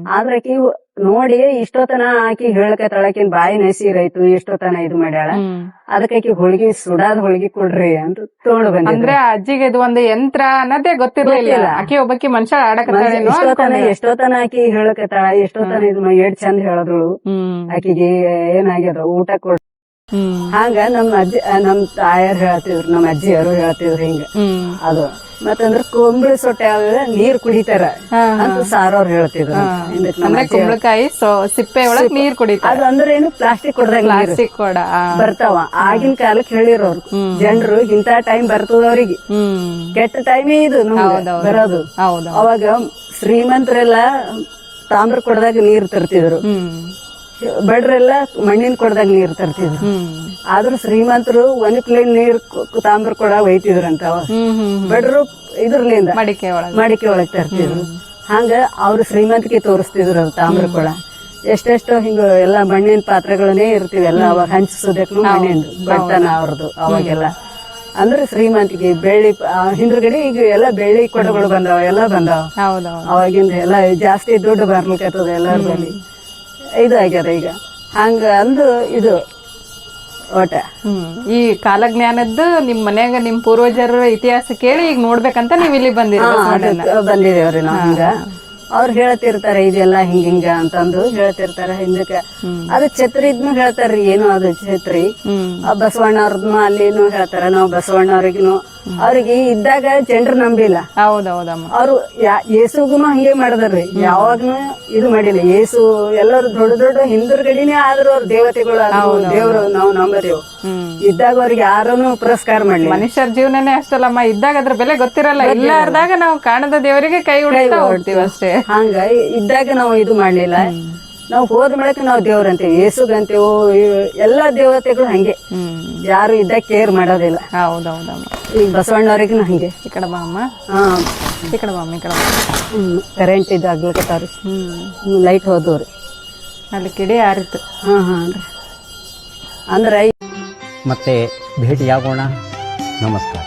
B: ಆದ್ರೆ
A: ಆದ್ರ ಆಕಿ ನೋಡಿ ಇಷ್ಟೊತ್ತನ ಆಕಿ ಹೇಳಕತ್ತಾಳಕಿನ್ ಬಾಯಿ ನಸೀರಾಯ್ತು ಇಷ್ಟೊತ್ತನ ಇದು ಮಾಡ್ಯಾಳ. ಅದಕ್ಕೆ ಆಕಿ ಹೋಳಿಗೆ ಸುಡಾದ ಹೋಳಿಗೆ ಕೊಡ್ರಿ ಅಂತ ತಗೊಂಡ್
B: ಅಂದ್ರೆ
A: ಬಂದಿದ್ರೆ
B: ಆ ಅಜ್ಜಿಗೆ ಇದು ಒಂದು ಯಂತ್ರ ಅನ್ನೋದೇ ಗೊತ್ತಿರ್ಲಿಲ್ಲ. ಆಕಿ ಒಬ್ಬಕಿ ಮನುಷ್ಯ ಆಡಕತ್ತಾಳೇನೋ
A: ಇಷ್ಟೊತ್ತನ
B: ಎಷ್ಟೊತ್ತನ
A: ಎಷ್ಟೋತನ ಆಕಿ ಹೇಳಕತ್ತಾಳ ಎಷ್ಟೋತನ ಇದು ಎಷ್ಟ್ ಚಂದ ಹೇಳದಳು. ಆಕಿಗೆ ಏನಾಗ್ಯದ ಊಟ ಕೊಡ್ ಹಂಗ ನಮ್ಮ ಅಜ್ಜಿ ನಮ್ ತಾಯರ್ ಹೇಳ್ತಿದ್ರು ನಮ್ಮ ಅಜ್ಜಿಯರು ಹೇಳ್ತಿದ್ರು ಹಿಂಗ. ಅದು. ಮತ್ತಂದ್ರ ಕುಂಬಳ ಸೊಟ್ಟೆ ಯಾವ ನೀರ್ ಕುಡಿತಾರ ಅಂತ ಸಾರೋರ್ ಹೇಳ್ತಿದ್ರು.
B: ಅಂದ್ರೆ ಕುಂಬಳಕಾಯಿ ಸಿಪ್ಪೆ ಒಳಗ್ ನೀರ್ ಕುಡಿತಾರ.
A: ಅದಂದ್ರ ಏನು ಪ್ಲಾಸ್ಟಿಕ್ ಕೊಡ್ದಾಗ
B: ಪ್ಲಾಸ್ಟಿಕ್ ಕೂಡ
A: ಬರ್ತಾವ. ಆಗಿನ ಕಾಲಕ್ಕೆ ಹೇಳಿರೋರು ಜನರು ಇಂತ ಟೈಮ್ ಬರ್ತದ ಅವ್ರಿಗೆ. ಕೆಟ್ಟ ಟೈಮೇ ಇದು. ಬರೋದು. ಅವಾಗ ಶ್ರೀಮಂತರೆಲ್ಲ ತಾಮ್ರ ಕೊಡದಾಗ ನೀರ್ ತರ್ತಿದ್ರು. ಬಡ್ರೆಲ್ಲ ಮಣ್ಣಿನ ಕೊಡದಾಗ ನೀರ್ ತರ್ತಿದ್ರು. ಆದ್ರೂ ಶ್ರೀಮಂತರು ಒನಕ್ಲೆ ನೀರ್ ತಾಮ್ರ ಕೊಡ ಒಯ್ತಿದ್ರಂತ. ಬಡ್ರು ಇದ್ರಲಿಂದ
B: ಮಡಿಕೆ ಒಳಗೆ.
A: ಮಡಿಕೆ ಒಳಗ್ ತರ್ತಿದ್ರು. ಹಂಗ ಅವ್ರು ಶ್ರೀಮಂತಿಕೆ ತೋರಿಸ್ತಿದ್ರು ತಾಮ್ರ ಕೊಡ. ಎಷ್ಟೆಷ್ಟೋ ಹಿಂಗ ಎಲ್ಲ ಮಣ್ಣಿನ ಪಾತ್ರೆಗಳನ್ನೇ ಇರ್ತಿವಿ ಎಲ್ಲ ಅವಾಗ ಹಂಚಿಸೋದಕ್ಕೂ ಮಣ್ಣಿನ ಬಟ್ಟನ ಅವ್ರದ್ದು ಅವಾಗೆಲ್ಲ. ಅಂದ್ರೆ ಶ್ರೀಮಂತಿಗೆ ಬೆಳ್ಳಿ ಹಿಂದ್ರಗಡೆ ಹಿಂದ್ಗಡೆ ಈಗ ಎಲ್ಲ ಬೆಳ್ಳಿ ಕೊಡಗಳು ಬಂದಾವ ಎಲ್ಲ ಬಂದಾವ. ಅವಾಗಿಂದ ಎಲ್ಲ ಜಾಸ್ತಿ ದುಡ್ಡು ಬರ್ಲಿಕ್ಕೆ ಎಲ್ಲರ ಬಳಿ. ಇದು ಆಗ್ಯದ ಈಗ. ಹಂಗ ಅಂದು ಇದು
B: ಓಟ ಈ ಕಾಲಜ್ಞಾನದ್ದು ನಿಮ್ ಮನ್ಯಾಗ ನಿಮ್ ಪೂರ್ವಜರ ಇತಿಹಾಸ ಕೇಳಿ ಈಗ ನೋಡ್ಬೇಕಂತ ನೀವ್ ಇಲ್ಲಿ ಬಂದಿರಿ.
A: ಬಂದಿದೇವ್ರಿ ನಾವ್ ಹಂಗ. ಅವ್ರು ಹೇಳ್ತಿರ್ತಾರೆ ಇದೆಲ್ಲ ಹಿಂಗ ಹಿಂಗ ಅಂತಂದು ಹೇಳ್ತಿರ್ತಾರ ಹಿಂದಕ್ಕೆ. ಅದು ಛತ್ರಿ ಇದ್ನು ಹೇಳ್ತಾರ್ರಿ ಏನು ಅದು ಛತ್ರಿ. ಬಸವಣ್ಣ ಅವ್ರದ್ನು ಅಲ್ಲಿನು ಹೇಳ್ತಾರ ಬಸವಣ್ಣ ಬಸವಣ್ಣವ್ರಿಗೂ ಅವ್ರಿಗೆ ಇದ್ದಾಗ ಜನರು ನಂಬಿಲ್ಲ.
B: ಹೌದೌದಮ್ಮ.
A: ಅವ್ರು ಯೇಸುಗುನು ಹಂಗೆ ಮಾಡಿದ್ರಿ ಯಾವಾಗ್ನು ಇದು ಮಾಡಿಲ್ಲ. ಯೇಸು ಎಲ್ಲರೂ ದೊಡ್ಡ ದೊಡ್ಡ ಹಿಂದರ್ಗಡಿನೇ ಆದ್ರೂ ಅವ್ರ ದೇವತೆಗಳು ದೇವರು ನಾವು ನಂಬದೇವು. ಇದ್ದಾಗ ಅವ್ರಿಗೆ ಯಾರನ್ನು ಪುರಸ್ಕಾರ ಮಾಡ್ಲಿಲ್ಲ.
B: ಮನುಷ್ಯರ ಜೀವನನೇ ಅಷ್ಟಲ್ಲಮ್ಮ. ಇದ್ದಾಗ ಅದ್ರ ಬೆಲೆ ಗೊತ್ತಿರಲ್ಲ. ಇಲ್ಲಾರ್ದಾಗ ನಾವು ಕಾಣದ ದೇವರಿಗೆ ಕೈ ಉಡ್ತೀವಿ ಅಷ್ಟೇ.
A: ಹಂಗ ಇದ್ದಾಗ ನಾವು ಇದು ಮಾಡ್ಲಿಲ್ಲ. ನಾವು ಹೋದ ಮೇಲೆ ನಾವು ದೇವ್ರಂತೆ ಅಂತೀವಿ ಯೇಸುಗಂತೇವು ಎಲ್ಲ ಎಲ್ಲಾ ದೇವತೆಗಳು ಹಂಗೆ. ಯಾರು ಇದ್ದ ಕೇರ್ ಮಾಡೋದಿಲ್ಲ.
B: ಹೌದೌದಮ್ಮ.
A: ಈಗ ಬಸವಣ್ಣವ್ರಿಗೂ ಹಂಗೆ.
B: ಈ ಕಡೆ ಬಾ ಅಮ್ಮ.
A: ಹಾ.
B: ಈ ಕಡೆ ಬಾಮ್ಮ ಈ ಕಡೆ ಬಾ.
A: ಕರೆಂಟ್ ಇದ್ದಾಗ್ಲಿಕತ್ತಾವ್ರಿ
B: ಹ್ಞೂ
A: ಲೈಟ್ ಹೋದವ್ರಿ.
B: ಅಲ್ಲಿ ಕಿಡಿ ಆರಿತ್ತು
A: ಹಾಂ ಹಾ ಅಂದ್ರೆ
H: ಮತ್ತೆ ಭೇಟಿಯಾಗೋಣ. ನಮಸ್ಕಾರ.